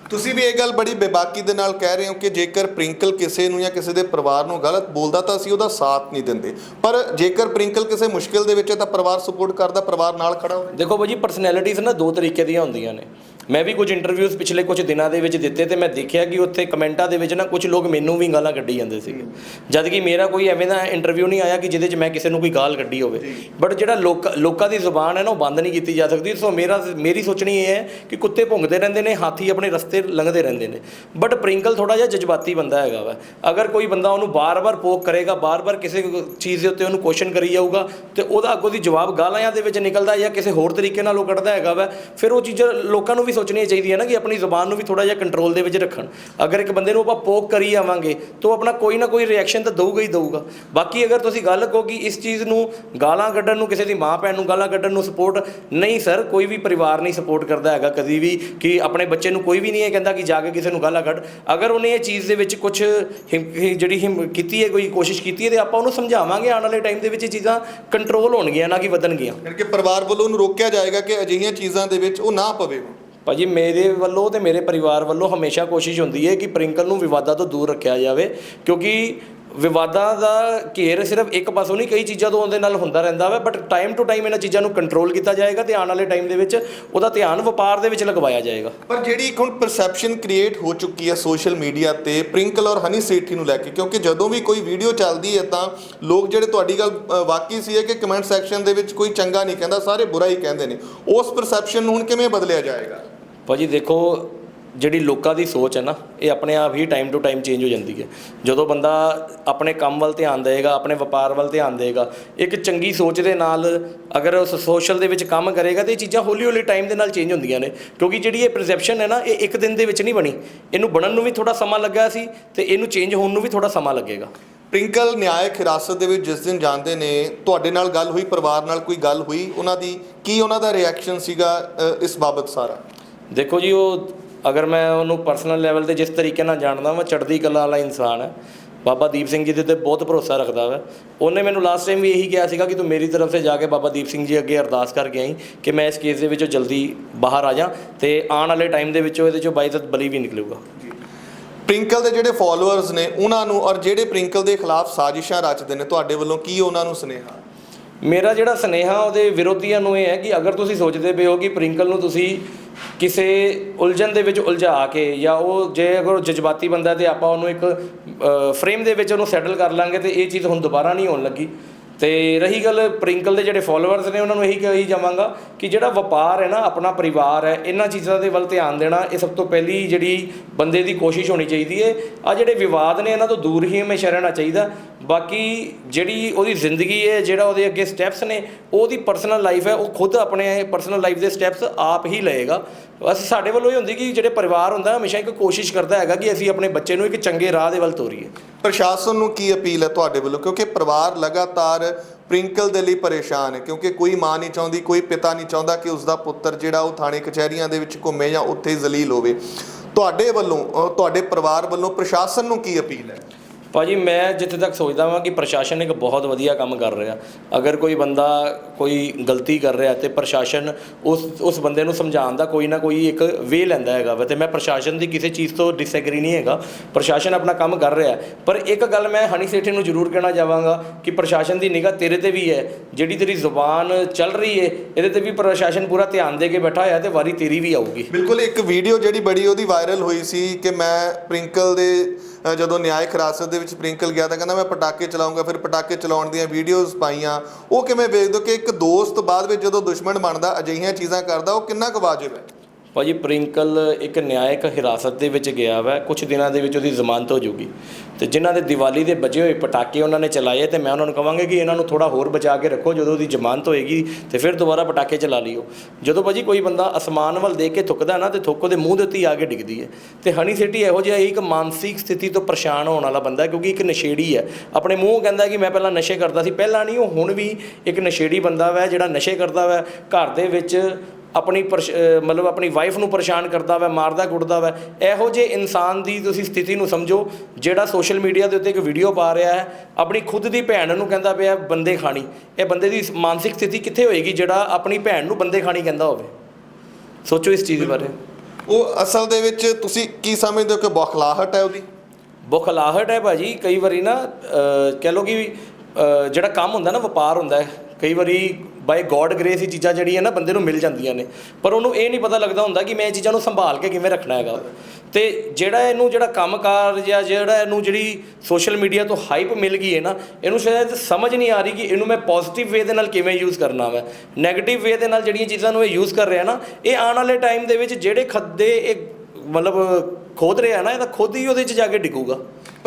ਤੁਸੀਂ ਵੀ ਇਹ ਗੱਲ ਬੜੀ ਬੇਬਾਕੀ ਦੇ ਨਾਲ ਕਹਿ ਰਹੇ ਹੋ ਕਿ ਜੇਕਰ ਪ੍ਰਿੰਕਲ ਕਿਸੇ ਨੂੰ ਜਾਂ ਕਿਸੇ ਦੇ ਪਰਿਵਾਰ ਨੂੰ ਗਲਤ ਬੋਲਦਾ ਤਾਂ ਅਸੀਂ ਉਹਦਾ ਸਾਥ ਨਹੀਂ ਦਿੰਦੇ। ਪਰ ਜੇਕਰ ਪ੍ਰਿੰਕਲ ਕਿਸੇ ਮੁਸ਼ਕਿਲ ਦੇ ਵਿੱਚ ਹੈ ਤਾਂ ਪਰਿਵਾਰ ਸਪੋਰਟ ਕਰਦਾ ਪਰਿਵਾਰ ਨਾਲ ਖੜਾ ਹੋਵੇ। ਦੇਖੋ ਭਾਜੀ ਪਰਸਨੈਲਿਟੀਜ਼ ਨਾ ਦੋ ਤਰੀਕੇ ਦੀਆਂ ਹੁੰਦੀਆਂ ਨੇ। ਮੈਂ ਵੀ ਕੁਝ ਇੰਟਰਵਿਊਜ਼ ਪਿਛਲੇ ਕੁਝ ਦਿਨਾਂ ਦੇ ਵਿੱਚ ਦਿੱਤੇ ਤੇ ਮੈਂ ਦੇਖਿਆ ਕਿ ਉੱਥੇ ਕਮੈਂਟਾਂ ਦੇ ਵਿੱਚ ਨਾ ਕੁਝ ਲੋਕ ਮੈਨੂੰ ਵੀ ਗਾਲਾਂ ਕੱਢੀ ਜਾਂਦੇ ਸੀਗੇ। ਜਦ ਕਿ ਮੇਰਾ ਕੋਈ ਐਵੇਂ ਦਾ ਇੰਟਰਵਿਊ ਨਹੀਂ ਆਇਆ ਕਿ ਜਿਹਦੇ 'ਚ ਮੈਂ ਕਿਸੇ ਨੂੰ ਕੋਈ ਗਾਲ ਕੱਢੀ ਹੋਵੇ। ਬਟ ਜਿਹੜਾ ਲੋਕ ਲੋਕਾਂ ਦੀ ਜ਼ੁਬਾਨ ਹੈ ਨਾ ਉਹ ਬੰਦ ਨਹੀਂ ਕੀਤੀ ਜਾ ਸਕਦੀ। ਸੋ ਮੇਰਾ ਮੇਰੀ ਸੋਚਣੀ ਇਹ ਹੈ ਕਿ ਕੁੱਤੇ ਭੁੰਗਦੇ ਰਹਿੰਦੇ ਨੇ ਹਾਥੀ ਆਪਣੇ ਰਸਤੇ ਲੰਘਦੇ ਰਹਿੰਦੇ ਨੇ। ਬਟ ਪ੍ਰਿੰਕਲ ਥੋੜਾ ਜਿਹਾ ਜਜ਼ਬਾਤੀ ਬੰਦਾ ਹੈਗਾ ਵਾ। ਅਗਰ ਕੋਈ ਬੰਦਾ ਉਹਨੂੰ ਬਾਰ-ਬਾਰ ਪੋਕ ਕਰੇਗਾ ਬਾਰ-ਬਾਰ ਕਿਸੇ ਚੀਜ਼ ਦੇ ਉੱਤੇ ਉਹਨੂੰ ਕੁਐਸਚਨ ਕਰੀ ਜਾਊਗਾ ਤੇ ਉਹਦਾ ਅੱਗੋਂ ਦੀ ਜਵਾਬ ਗਾਲਾਂ ਦੇ ਵਿੱਚ ਨਿਕਲਦਾ ਜਾਂ ਕਿਸੇ ਹੋਰ ਤਰੀਕੇ ਨਾਲ ਉਹ ਕੱਢਦਾ ਹੈਗਾ ਵਾ ਫਿਰ ਉਹ ਚੀਜ਼ਾਂ ਲੋਕਾਂ ਨੂੰ ਵੀ ਸੋਚਣੀਆਂ ਚਾਹੀਦੀਆਂ ਨਾ ਕਿ ਆਪਣੀ ਜ਼ੁਬਾਨ ਨੂੰ ਵੀ ਥੋੜਾ ਜਿਹਾ ਕੰਟਰੋਲ ਦੇ ਵਿੱਚ ਰੱਖਣ। ਅਗਰ ਇੱਕ ਬੰਦੇ ਨੂੰ ਆਪਾਂ ਪੋਕ ਕਰੀ ਆਵਾਂਗੇ, ਤਾਂ ਉਹ ਆਪਣਾ ਕੋਈ ਨਾ ਕੋਈ ਰਿਐਕਸ਼ਨ ਤਾਂ ਦਊਗਾ ਹੀ ਦਊਗਾ। ਬਾਕੀ ਅਗਰ ਤੁਸੀਂ ਗੱਲ ਕਹੋ ਕਿ ਇਸ ਚੀਜ਼ ਨੂੰ ਗਾਲਾਂ ਕੱਢਣ ਨੂੰ ਕਿਸੇ ਦੀ ਮਾਂ ਭੈਣ ਨੂੰ ਗਾਲਾਂ ਕੱਢਣ ਨੂੰ ਸਪੋਰਟ ਨਹੀਂ ਸਰ ਕੋਈ ਵੀ ਪਰਿਵਾਰ ਨਹੀਂ ਸਪੋਰਟ ਕਰਦਾ ਹੈਗਾ ਕਦੀ ਵੀ ਕਿ ਆਪਣੇ ਬੱਚੇ ਨੂੰ ਕੋਈ ਵੀ ਨਹੀਂ ਇਹ ਕਹਿੰਦਾ ਕਿ ਜਾ ਕੇ ਕਿਸੇ ਨੂੰ ਗਾਲਾਂ ਕੱਢ। ਅਗਰ ਉਹਨੇ ਇਹ ਚੀਜ਼ ਦੇ ਵਿੱਚ ਕੁਝ ਜਿਹੜੀ ਹਿੰਮ ਕੀਤੀ ਹੈ, ਕੋਈ ਕੋਸ਼ਿਸ਼ ਕੀਤੀ ਹੈ, ਤੇ ਆਪਾਂ ਉਹਨੂੰ ਸਮਝਾਵਾਂਗੇ, ਆਉਣ ਵਾਲੇ ਟਾਈਮ ਦੇ ਵਿੱਚ ਇਹ ਚੀਜ਼ਾਂ ਕੰਟਰੋਲ ਹੋਣਗੀਆਂ, ਨਾ ਕਿ ਵਧਣਗੀਆਂ। ਕਿ ਪਰਿਵਾਰ ਵੱਲੋਂ ਉਹਨੂੰ ਰੋਕਿਆ ਜਾਏਗਾ ਕਿ ਅਜਿਹੀਆਂ ਚੀਜ਼ਾਂ ਦੇ ਵਿੱਚ ਉਹ ਨਾ ਪਵੇ। ਭਾਜੀ ਮੇਰੇ ਵੱਲੋਂ ਤੇ ਮੇਰੇ ਪਰਿਵਾਰ ਵੱਲੋਂ ਹਮੇਸ਼ਾ ਕੋਸ਼ਿਸ਼ ਹੁੰਦੀ ਹੈ ਕਿ ਪ੍ਰਿੰਕਲ ਨੂੰ ਵਿਵਾਦਾਂ ਤੋਂ ਦੂਰ ਰੱਖਿਆ ਜਾਵੇ ਕਿਉਂਕਿ ਵਿਵਾਦਾਂ ਦਾ ਘੇਰ ਸਿਰਫ ਇੱਕ ਪਾਸੋਂ ਨਹੀਂ ਕਈ ਚੀਜ਼ਾਂ ਤੋਂ ਉਹਦੇ ਨਾਲ ਹੁੰਦਾ ਰਹਿੰਦਾ ਵਾ ਬਟ ਟਾਈਮ ਟੂ ਟਾਈਮ ਇਹਨਾਂ ਚੀਜ਼ਾਂ ਨੂੰ ਕੰਟਰੋਲ ਕੀਤਾ ਜਾਏਗਾ ਤੇ ਆਉਣ ਵਾਲੇ ਟਾਈਮ ਦੇ ਵਿੱਚ ਉਹਦਾ ਧਿਆਨ ਵਪਾਰ ਦੇ ਵਿੱਚ ਲਗਵਾਇਆ ਜਾਏਗਾ। ਪਰ ਜਿਹੜੀ ਇੱਕ ਹੁਣ ਪਰਸੈਪਸ਼ਨ ਕ੍ਰੀਏਟ ਹੋ ਚੁੱਕੀ ਹੈ ਸੋਸ਼ਲ ਮੀਡੀਆ ਤੇ ਪ੍ਰਿੰਕਲ ਔਰ ਹਨੀ ਸੇਠੀ ਨੂੰ ਲੈ ਕੇ ਕਿਉਂਕਿ ਜਦੋਂ ਵੀ ਕੋਈ ਵੀਡੀਓ ਚੱਲਦੀ ਹੈ ਤਾਂ ਲੋਕ ਜਿਹੜੇ ਤੁਹਾਡੀ ਗੱਲ ਅ, ਵਾਕਈ ਸੀ ਹੈ ਕਿ ਕਮੈਂਟ ਸੈਕਸ਼ਨ ਦੇ ਵਿੱਚ ਕੋਈ ਚੰਗਾ ਨਹੀਂ ਕਹਿੰਦਾ ਸਾਰੇ ਬੁਰਾ ਹੀ ਕਹਿੰਦੇ ਨੇ। ਉਸ ਪਰਸੈਪਸ਼ਨ ਨੂੰ ਹੁਣ ਕਿਵੇਂ ਬਦਲਿਆ ਜਾਏਗਾ? ਭਾਜੀ ਦੇਖੋ, ਜਿਹੜੀ ਲੋਕਾਂ ਦੀ ਸੋਚ ਹੈ ਨਾ, ਇਹ ਆਪਣੇ ਆਪ ਹੀ ਟਾਈਮ ਟੂ ਟਾਈਮ ਚੇਂਜ ਹੋ ਜਾਂਦੀ ਹੈ। ਜਦੋਂ ਬੰਦਾ ਆਪਣੇ ਕੰਮ ਵੱਲ ਧਿਆਨ ਦੇਗਾ ਆਪਣੇ ਵਪਾਰ ਵੱਲ ਧਿਆਨ ਦੇਗਾ ਇੱਕ ਚੰਗੀ ਸੋਚ ਦੇ ਨਾਲ ਅਗਰ ਉਸ ਸੋਸ਼ਲ ਦੇ ਵਿੱਚ ਕੰਮ ਕਰੇਗਾ, ਤੇ ਇਹ ਚੀਜ਼ਾਂ ਹੌਲੀ ਹੌਲੀ ਟਾਈਮ ਦੇ ਨਾਲ ਚੇਂਜ ਹੁੰਦੀਆਂ ਨੇ। ਕਿਉਂਕਿ ਜਿਹੜੀ ਇਹ ਪਰਸੈਪਸ਼ਨ ਹੈ ਨਾ, ਇਹ ਇੱਕ ਦਿਨ ਦੇ ਵਿੱਚ ਨਹੀਂ ਬਣੀ। ਇਹਨੂੰ ਬਣਨ ਨੂੰ ਵੀ ਥੋੜਾ ਸਮਾਂ ਲੱਗਾ ਸੀ, ਤੇ ਇਹਨੂੰ ਚੇਂਜ ਹੋਣ ਨੂੰ ਵੀ ਥੋੜਾ ਸਮਾਂ ਲੱਗੇਗਾ। ਪ੍ਰਿੰਕਲ, ਨਿਆਇਕ ਹਿਰਾਸਤ ਦੇ ਵਿੱਚ ਜਿਸ ਦਿਨ ਜਾਂਦੇ ਨੇ, ਤੁਹਾਡੇ ਨਾਲ ਗੱਲ ਹੋਈ, ਪਰਿਵਾਰ ਨਾਲ ਕੋਈ ਗੱਲ ਹੋਈ, ਉਹਨਾਂ ਦੀ ਕੀ ਉਹਨਾਂ ਦਾ ਰਿਐਕਸ਼ਨ ਸੀਗਾ ਇਸ ਬਾਬਤ ਸਾਰਾ? ਦੇਖੋ ਜੀ ਉਹ ਅਗਰ ਮੈਂ ਉਹਨੂੰ ਪਰਸਨਲ ਲੈਵਲ ਤੇ ਜਿਸ ਤਰੀਕੇ ਨਾਲ ਜਾਣਦਾ ਮੈਂ ਚੜ੍ਹਦੀ ਕਲਾ ਵਾਲਾ ਇਨਸਾਨ ਹੈ। ਬਾਬਾ ਦੀਪ ਸਿੰਘ ਜੀ ਦੇ ਤੇ ਬਹੁਤ ਭਰੋਸਾ ਰੱਖਦਾ ਵਾ। ਉਹਨੇ ਮੈਨੂੰ ਲਾਸਟ ਟਾਈਮ ਵੀ ਇਹੀ ਕਿਹਾ ਸੀਗਾ ਕਿ ਤੂੰ ਮੇਰੀ ਤਰਫ ਸੇ ਜਾ ਕੇ ਬਾਬਾ ਦੀਪ ਸਿੰਘ ਜੀ ਅੱਗੇ ਅਰਦਾਸ ਕਰਕੇ ਆਈ ਕਿ ਮੈਂ ਇਸ ਕੇਸ ਦੇ ਵਿੱਚੋਂ ਜਲਦੀ ਬਾਹਰ ਆ ਜਾ ਤੇ ਆਉਣ ਵਾਲੇ ਟਾਈਮ ਦੇ ਵਿੱਚੋਂ ਇਹਦੇ ਚੋਂ ਬਾਈਜ਼ਤ ਬਲੀ ਵੀ ਨਿਕਲੂਗਾ। ਪ੍ਰਿੰਕਲ ਦੇ ਜਿਹੜੇ ਫਾਲੋਅਰਸ ਨੇ ਉਹਨਾਂ ਨੂੰ ਔਰ ਜਿਹੜੇ ਪ੍ਰਿੰਕਲ ਦੇ ਖਿਲਾਫ ਸਾਜ਼ਿਸ਼ਾਂ ਰਚਦੇ ਨੇ ਤੁਹਾਡੇ ਵੱਲੋਂ ਕੀ ਉਹਨਾਂ ਨੂੰ ਸੁਨੇਹਾ? ਮੇਰਾ ਜਿਹੜਾ ਸਨੇਹਾ ਉਹਦੇ ਵਿਰੋਧੀਆਂ ਨੂੰ ਇਹ ਹੈ ਕਿ ਅਗਰ ਤੁਸੀਂ ਸੋਚਦੇ ਪਏ ਹੋ ਕਿ ਪ੍ਰਿੰਕਲ ਨੂੰ ਤੁਸੀਂ ਕਿਸੇ ਉਲਝਣ ਦੇ ਵਿੱਚ ਉਲਝਾ ਕੇ ਜਾਂ ਉਹ ਜੇ ਅਗਰ ਉਹ ਜਜ਼ਬਾਤੀ ਬੰਦਾ ਤੇ ਆਪਾਂ ਉਹਨੂੰ ਇੱਕ ਫਰੇਮ ਦੇ ਵਿੱਚ ਉਹਨੂੰ ਸੈਟਲ ਕਰ ਲਾਂਗੇ ਤੇ ਇਹ ਚੀਜ਼ ਹੁਣ ਦੁਬਾਰਾ ਨਹੀਂ ਹੋਣ ਲੱਗੀ। ਤੇ ਰਹੀ ਗੱਲ ਪ੍ਰਿੰਕਲ ਦੇ ਜਿਹੜੇ ਫਾਲੋਅਰਸ ਨੇ ਉਹਨਾਂ ਨੂੰ ਇਹੀ ਕਹੀ ਜਾਵਾਂਗਾ ਕਿ ਜਿਹੜਾ ਵਪਾਰ ਹੈ ਨਾ, ਆਪਣਾ ਪਰਿਵਾਰ ਹੈ, ਇਹਨਾਂ ਚੀਜ਼ਾਂ ਦੇ ਵੱਲ ਧਿਆਨ ਦੇਣਾ, ਇਹ ਸਭ ਤੋਂ ਪਹਿਲੀ ਜਿਹੜੀ ਬੰਦੇ ਦੀ ਕੋਸ਼ਿਸ਼ ਹੋਣੀ ਚਾਹੀਦੀ ਹੈ। ਆ ਜਿਹੜੇ ਵਿਵਾਦ ਨੇ, ਇਹਨਾਂ ਤੋਂ ਦੂਰ ਹੀ ਹਮੇਸ਼ਾ ਰਹਿਣਾ ਚਾਹੀਦਾ। ਬਾਕੀ ਜਿਹੜੀ ਉਹਦੀ ਜ਼ਿੰਦਗੀ ਹੈ, ਜਿਹੜਾ ਉਹਦੇ ਅੱਗੇ ਸਟੈਪਸ ਨੇ, ਉਹਦੀ ਪਰਸਨਲ ਲਾਈਫ ਹੈ, ਉਹ ਖੁਦ ਆਪਣੇ ਪਰਸਨਲ ਲਾਈਫ ਦੇ ਸਟੈਪਸ ਆਪ ਹੀ ਲਏਗਾ। ਬਸ ਸਾਡੇ ਵੱਲੋਂ ਇਹ ਹੁੰਦੀ ਕਿ ਜਿਹੜੇ ਪਰਿਵਾਰ ਹੁੰਦਾ, ਹਮੇਸ਼ਾ ਇੱਕ ਕੋਸ਼ਿਸ਼ ਕਰਦਾ ਹੈਗਾ ਕਿ ਅਸੀਂ ਆਪਣੇ ਬੱਚੇ ਨੂੰ ਇੱਕ ਚੰਗੇ ਰਾਹ ਦੇ ਵੱਲ ਤੋਰੀਏ। ਪ੍ਰਸ਼ਾਸਨ ਨੂੰ ਕੀ ਅਪੀਲ ਹੈ ਤੁਹਾਡੇ ਵੱਲੋਂ? ਕਿਉਂਕਿ ਪਰਿਵਾਰ ਲਗਾਤਾਰ ਪ੍ਰਿੰਕਲ ਦੇ ਲਈ ਪਰੇਸ਼ਾਨ ਹੈ, ਕਿਉਂਕਿ ਕੋਈ ਮਾਂ ਨਹੀਂ ਚਾਹੁੰਦੀ, ਕੋਈ ਪਿਤਾ ਨਹੀਂ ਚਾਹੁੰਦਾ ਕਿ ਉਸ ਦਾ ਪੁੱਤਰ ਜਿਹੜਾ ਉਹ ਥਾਣੇ ਕਚਹਿਰੀਆਂ ਦੇ ਵਿੱਚ ਘੁੰਮੇ ਜਾਂ ਉੱਥੇ ਜ਼ਲੀਲ ਹੋਵੇ। ਤੁਹਾਡੇ ਵੱਲੋਂ ਤੁਹਾਡੇ ਪਰਿਵਾਰ ਵੱਲੋਂ ਪ੍ਰਸ਼ਾਸਨ ਨੂੰ ਕੀ ਅਪੀਲ ਹੈ? ਭਾਜੀ, ਮੈਂ ਜਿੱਥੇ ਤੱਕ ਸੋਚਦਾ ਵਾਂ ਕਿ ਪ੍ਰਸ਼ਾਸਨ ਇੱਕ ਬਹੁਤ ਵਧੀਆ ਕੰਮ ਕਰ ਰਿਹਾ। ਅਗਰ ਕੋਈ ਬੰਦਾ ਕੋਈ ਗਲਤੀ ਕਰ ਰਿਹਾ ਤੇ ਪ੍ਰਸ਼ਾਸਨ ਉਸ ਉਸ ਬੰਦੇ ਨੂੰ ਸਮਝਾਉਣ ਦਾ ਕੋਈ ਨਾ ਕੋਈ ਇੱਕ ਵੇ ਲੈਂਦਾ ਹੈਗਾ ਵਾ ਤੇ ਮੈਂ ਪ੍ਰਸ਼ਾਸਨ ਦੀ ਕਿਸੇ ਚੀਜ਼ ਤੋਂ ਡਿਸਐਗਰੀ ਨਹੀਂ ਹੈਗਾ। ਪ੍ਰਸ਼ਾਸਨ ਆਪਣਾ ਕੰਮ ਕਰ ਰਿਹਾ ਪਰ ਇੱਕ ਗੱਲ ਮੈਂ ਹਨੀ ਸੇਠੀ ਨੂੰ ਜ਼ਰੂਰ ਕਹਿਣਾ ਚਾਹਾਂਗਾ ਕਿ ਪ੍ਰਸ਼ਾਸਨ ਦੀ ਨਿਗਾਹ ਤੇਰੇ ਤੇ ਵੀ ਹੈ। ਜਿਹੜੀ ਤੇਰੀ ਜ਼ੁਬਾਨ ਚੱਲ ਰਹੀ ਹੈ ਇਹਦੇ ਤੇ ਵੀ ਪ੍ਰਸ਼ਾਸਨ ਪੂਰਾ ਧਿਆਨ ਦੇ ਕੇ ਬੈਠਾ ਹੋਇਆ ਤੇ ਵਾਰੀ ਤੇਰੀ ਵੀ ਆਊਗੀ। ਬਿਲਕੁਲ, ਇੱਕ ਵੀਡੀਓ ਜਿਹੜੀ ਬੜੀ ਉਹਦੀ ਵਾਇਰਲ ਹੋਈ ਸੀ ਕਿ ਮੈਂ ਪ੍ਰਿੰਕਲ ਦੇ ਜਦੋਂ ਨਿਆਇਕ ਹਿਰਾਸਤ ਦੇ ਵਿੱਚ ਪ੍ਰਿੰਕਲ ਗਿਆ ਤਾਂ ਕਹਿੰਦਾ, ਮੈਂ ਪਟਾਕੇ ਚਲਾਉਂਗਾ ਫਿਰ ਪਟਾਕੇ ਚਲਾਉਣ ਦੀਆਂ ਵੀਡੀਓਜ਼ ਪਾਈਆਂ। ਉਹ ਕਿਵੇਂ ਵੇਖਦੇ ਹੋ ਕਿ ਇੱਕ ਦੋਸਤ ਬਾਅਦ ਵਿੱਚ ਜਦੋਂ ਦੁਸ਼ਮਣ ਬਣਦਾ, ਅਜਿਹੀਆਂ ਚੀਜ਼ਾਂ ਕਰਦਾ, ਉਹ ਕਿੰਨਾ ਕੁ ਵਾਜਬ ਹੈ? ਭਾਜੀ ਪ੍ਰਿੰਕਲ ਇੱਕ ਨਿਆਇਕ ਹਿਰਾਸਤ ਦੇ ਵਿੱਚ ਗਿਆ ਵਾ ਕੁਝ ਦਿਨਾਂ ਦੇ ਵਿੱਚ ਉਹਦੀ ਜ਼ਮਾਨਤ ਹੋ ਜਾਊਗੀ ਤੇ ਜਿਨ੍ਹਾਂ ਦੇ ਦੀਵਾਲੀ ਦੇ ਬਚੇ ਹੋਏ ਪਟਾਕੇ ਉਹਨਾਂ ਨੇ ਚਲਾਏ, ਤੇ ਮੈਂ ਉਹਨਾਂ ਨੂੰ ਕਹਾਂਗਾ ਕਿ ਇਹਨਾਂ ਨੂੰ ਥੋੜਾ ਹੋਰ ਬਚਾ ਕੇ ਰੱਖੋ, ਜਦੋਂ ਉਹਦੀ ਜ਼ਮਾਨਤ ਹੋਏਗੀ, ਤੇ ਫਿਰ ਦੁਬਾਰਾ ਪਟਾਕੇ ਚਲਾ ਲਿਓ। ਜਦੋਂ ਭਾਜੀ ਕੋਈ ਬੰਦਾ ਅਸਮਾਨ ਵੱਲ ਦੇਖ ਕੇ ਥੁੱਕਦਾ ਨਾ, ਤੇ ਥੁੱਕ ਉਹਦੇ ਮੂੰਹ ਦੇ ਉੱਤੇ ਆ ਕੇ ਡਿੱਗਦੀ ਹੈ। ਤੇ ਹਨੀ ਸਿਟੀ ਇਹੋ ਜਿਹਾ ਇੱਕ ਮਾਨਸਿਕ ਸਥਿਤੀ ਤੋਂ ਪਰੇਸ਼ਾਨ ਹੋਣ ਵਾਲਾ ਬੰਦਾ ਕਿਉਂਕਿ ਇੱਕ ਨਸ਼ੇੜੀ ਹੈ। ਆਪਣੇ ਮੂੰਹ ਕਹਿੰਦਾ ਕਿ ਮੈਂ ਪਹਿਲਾਂ ਨਸ਼ੇ ਕਰਦਾ ਸੀ, ਪਹਿਲਾਂ ਨਹੀਂ, ਉਹ ਹੁਣ ਵੀ ਇੱਕ ਨਸ਼ੇੜੀ ਬੰਦਾ ਵਾ, ਜਿਹੜਾ ਨਸ਼ੇ ਕਰਦਾ ਵਾ, ਘਰ ਦੇ ਵਿੱਚ ਆਪਣੀ ਮਤਲਬ ਆਪਣੀ ਵਾਈਫ ਨੂੰ ਪਰੇਸ਼ਾਨ ਕਰਦਾ ਵਾ ਮਾਰਦਾ ਕੁੱਟਦਾ ਵਾ ਇਹੋ ਜਿਹੇ ਇਨਸਾਨ ਦੀ ਤੁਸੀਂ ਸਥਿਤੀ ਨੂੰ ਸਮਝੋ ਜਿਹੜਾ ਸੋਸ਼ਲ ਮੀਡੀਆ ਦੇ ਉੱਤੇ ਇੱਕ ਵੀਡੀਓ ਪਾ ਰਿਹਾ ਹੈ ਆਪਣੀ ਖੁਦ ਦੀ ਭੈਣ ਨੂੰ ਕਹਿੰਦਾ ਪਿਆ ਬੰਦੇ ਖਾਣੀ। ਇਹ ਬੰਦੇ ਦੀ ਮਾਨਸਿਕ ਸਥਿਤੀ ਕਿੱਥੇ ਹੋਏਗੀ ਜਿਹੜਾ ਆਪਣੀ ਭੈਣ ਨੂੰ ਬੰਦੇ ਖਾਣੀ ਕਹਿੰਦਾ ਹੋਵੇ? ਸੋਚੋ ਇਸ ਚੀਜ਼ ਬਾਰੇ। ਉਹ ਅਸਲ ਦੇ ਵਿੱਚ ਤੁਸੀਂ ਕੀ ਸਮਝਦੇ ਹੋ ਕਿ ਬੌਖਲਾਹਟ ਹੈ ਉਹਦੀ? ਬੁਖਲਾਹਟ ਹੈ ਭਾਜੀ ਕਈ ਵਾਰੀ ਨਾ ਕਹਿ ਲਓ ਕਿ ਜਿਹੜਾ ਕੰਮ ਹੁੰਦਾ ਨਾ ਵਪਾਰ ਹੁੰਦਾ ਹੈ ਕਈ ਵਾਰੀ ਬਾਈ ਗੋਡ ਗ੍ਰੇਸ ਹੀ ਚੀਜ਼ਾਂ ਜਿਹੜੀਆਂ ਨਾ ਬੰਦੇ ਨੂੰ ਮਿਲ ਜਾਂਦੀਆਂ ਨੇ। ਪਰ ਉਹਨੂੰ ਇਹ ਨਹੀਂ ਪਤਾ ਲੱਗਦਾ ਹੁੰਦਾ ਕਿ ਮੈਂ ਇਹ ਚੀਜ਼ਾਂ ਨੂੰ ਸੰਭਾਲ ਕੇ ਕਿਵੇਂ ਰੱਖਣਾ ਹੈਗਾ। ਤੇ ਜਿਹੜਾ ਇਹਨੂੰ ਜਿਹੜਾ ਕੰਮਕਾਰ ਜਾਂ ਜਿਹੜਾ ਇਹਨੂੰ ਜਿਹੜੀ ਸੋਸ਼ਲ ਮੀਡੀਆ ਤੋਂ ਹਾਈਪ ਮਿਲ ਗਈ ਹੈ ਨਾ, ਇਹਨੂੰ ਸ਼ਾਇਦ ਸਮਝ ਨਹੀਂ ਆ ਰਹੀ ਕਿ ਇਹਨੂੰ ਮੈਂ ਪੋਜ਼ਿਟਿਵ ਵੇ ਦੇ ਨਾਲ ਕਿਵੇਂ ਯੂਜ਼ ਕਰਨਾ ਵਾ। 네ਗੇਟਿਵ ਵੇ ਦੇ ਨਾਲ ਜਿਹੜੀਆਂ ਚੀਜ਼ਾਂ ਨੂੰ ਇਹ ਯੂਜ਼ ਕਰ ਰਿਹਾ ਨਾ, ਇਹ ਆਉਣ ਵਾਲੇ ਟਾਈਮ ਦੇ ਵਿੱਚ ਜਿਹੜੇ ਖੱਦੇ ਇਹ ਮਤਲਬ ਖੋਦ ਰਿਹਾ ਨਾ, ਇਹਦਾ ਖੁਦ ਹੀ ਉਹਦੇ 'ਚ ਜਾ ਕੇ ਡਿੱਗੂਗਾ।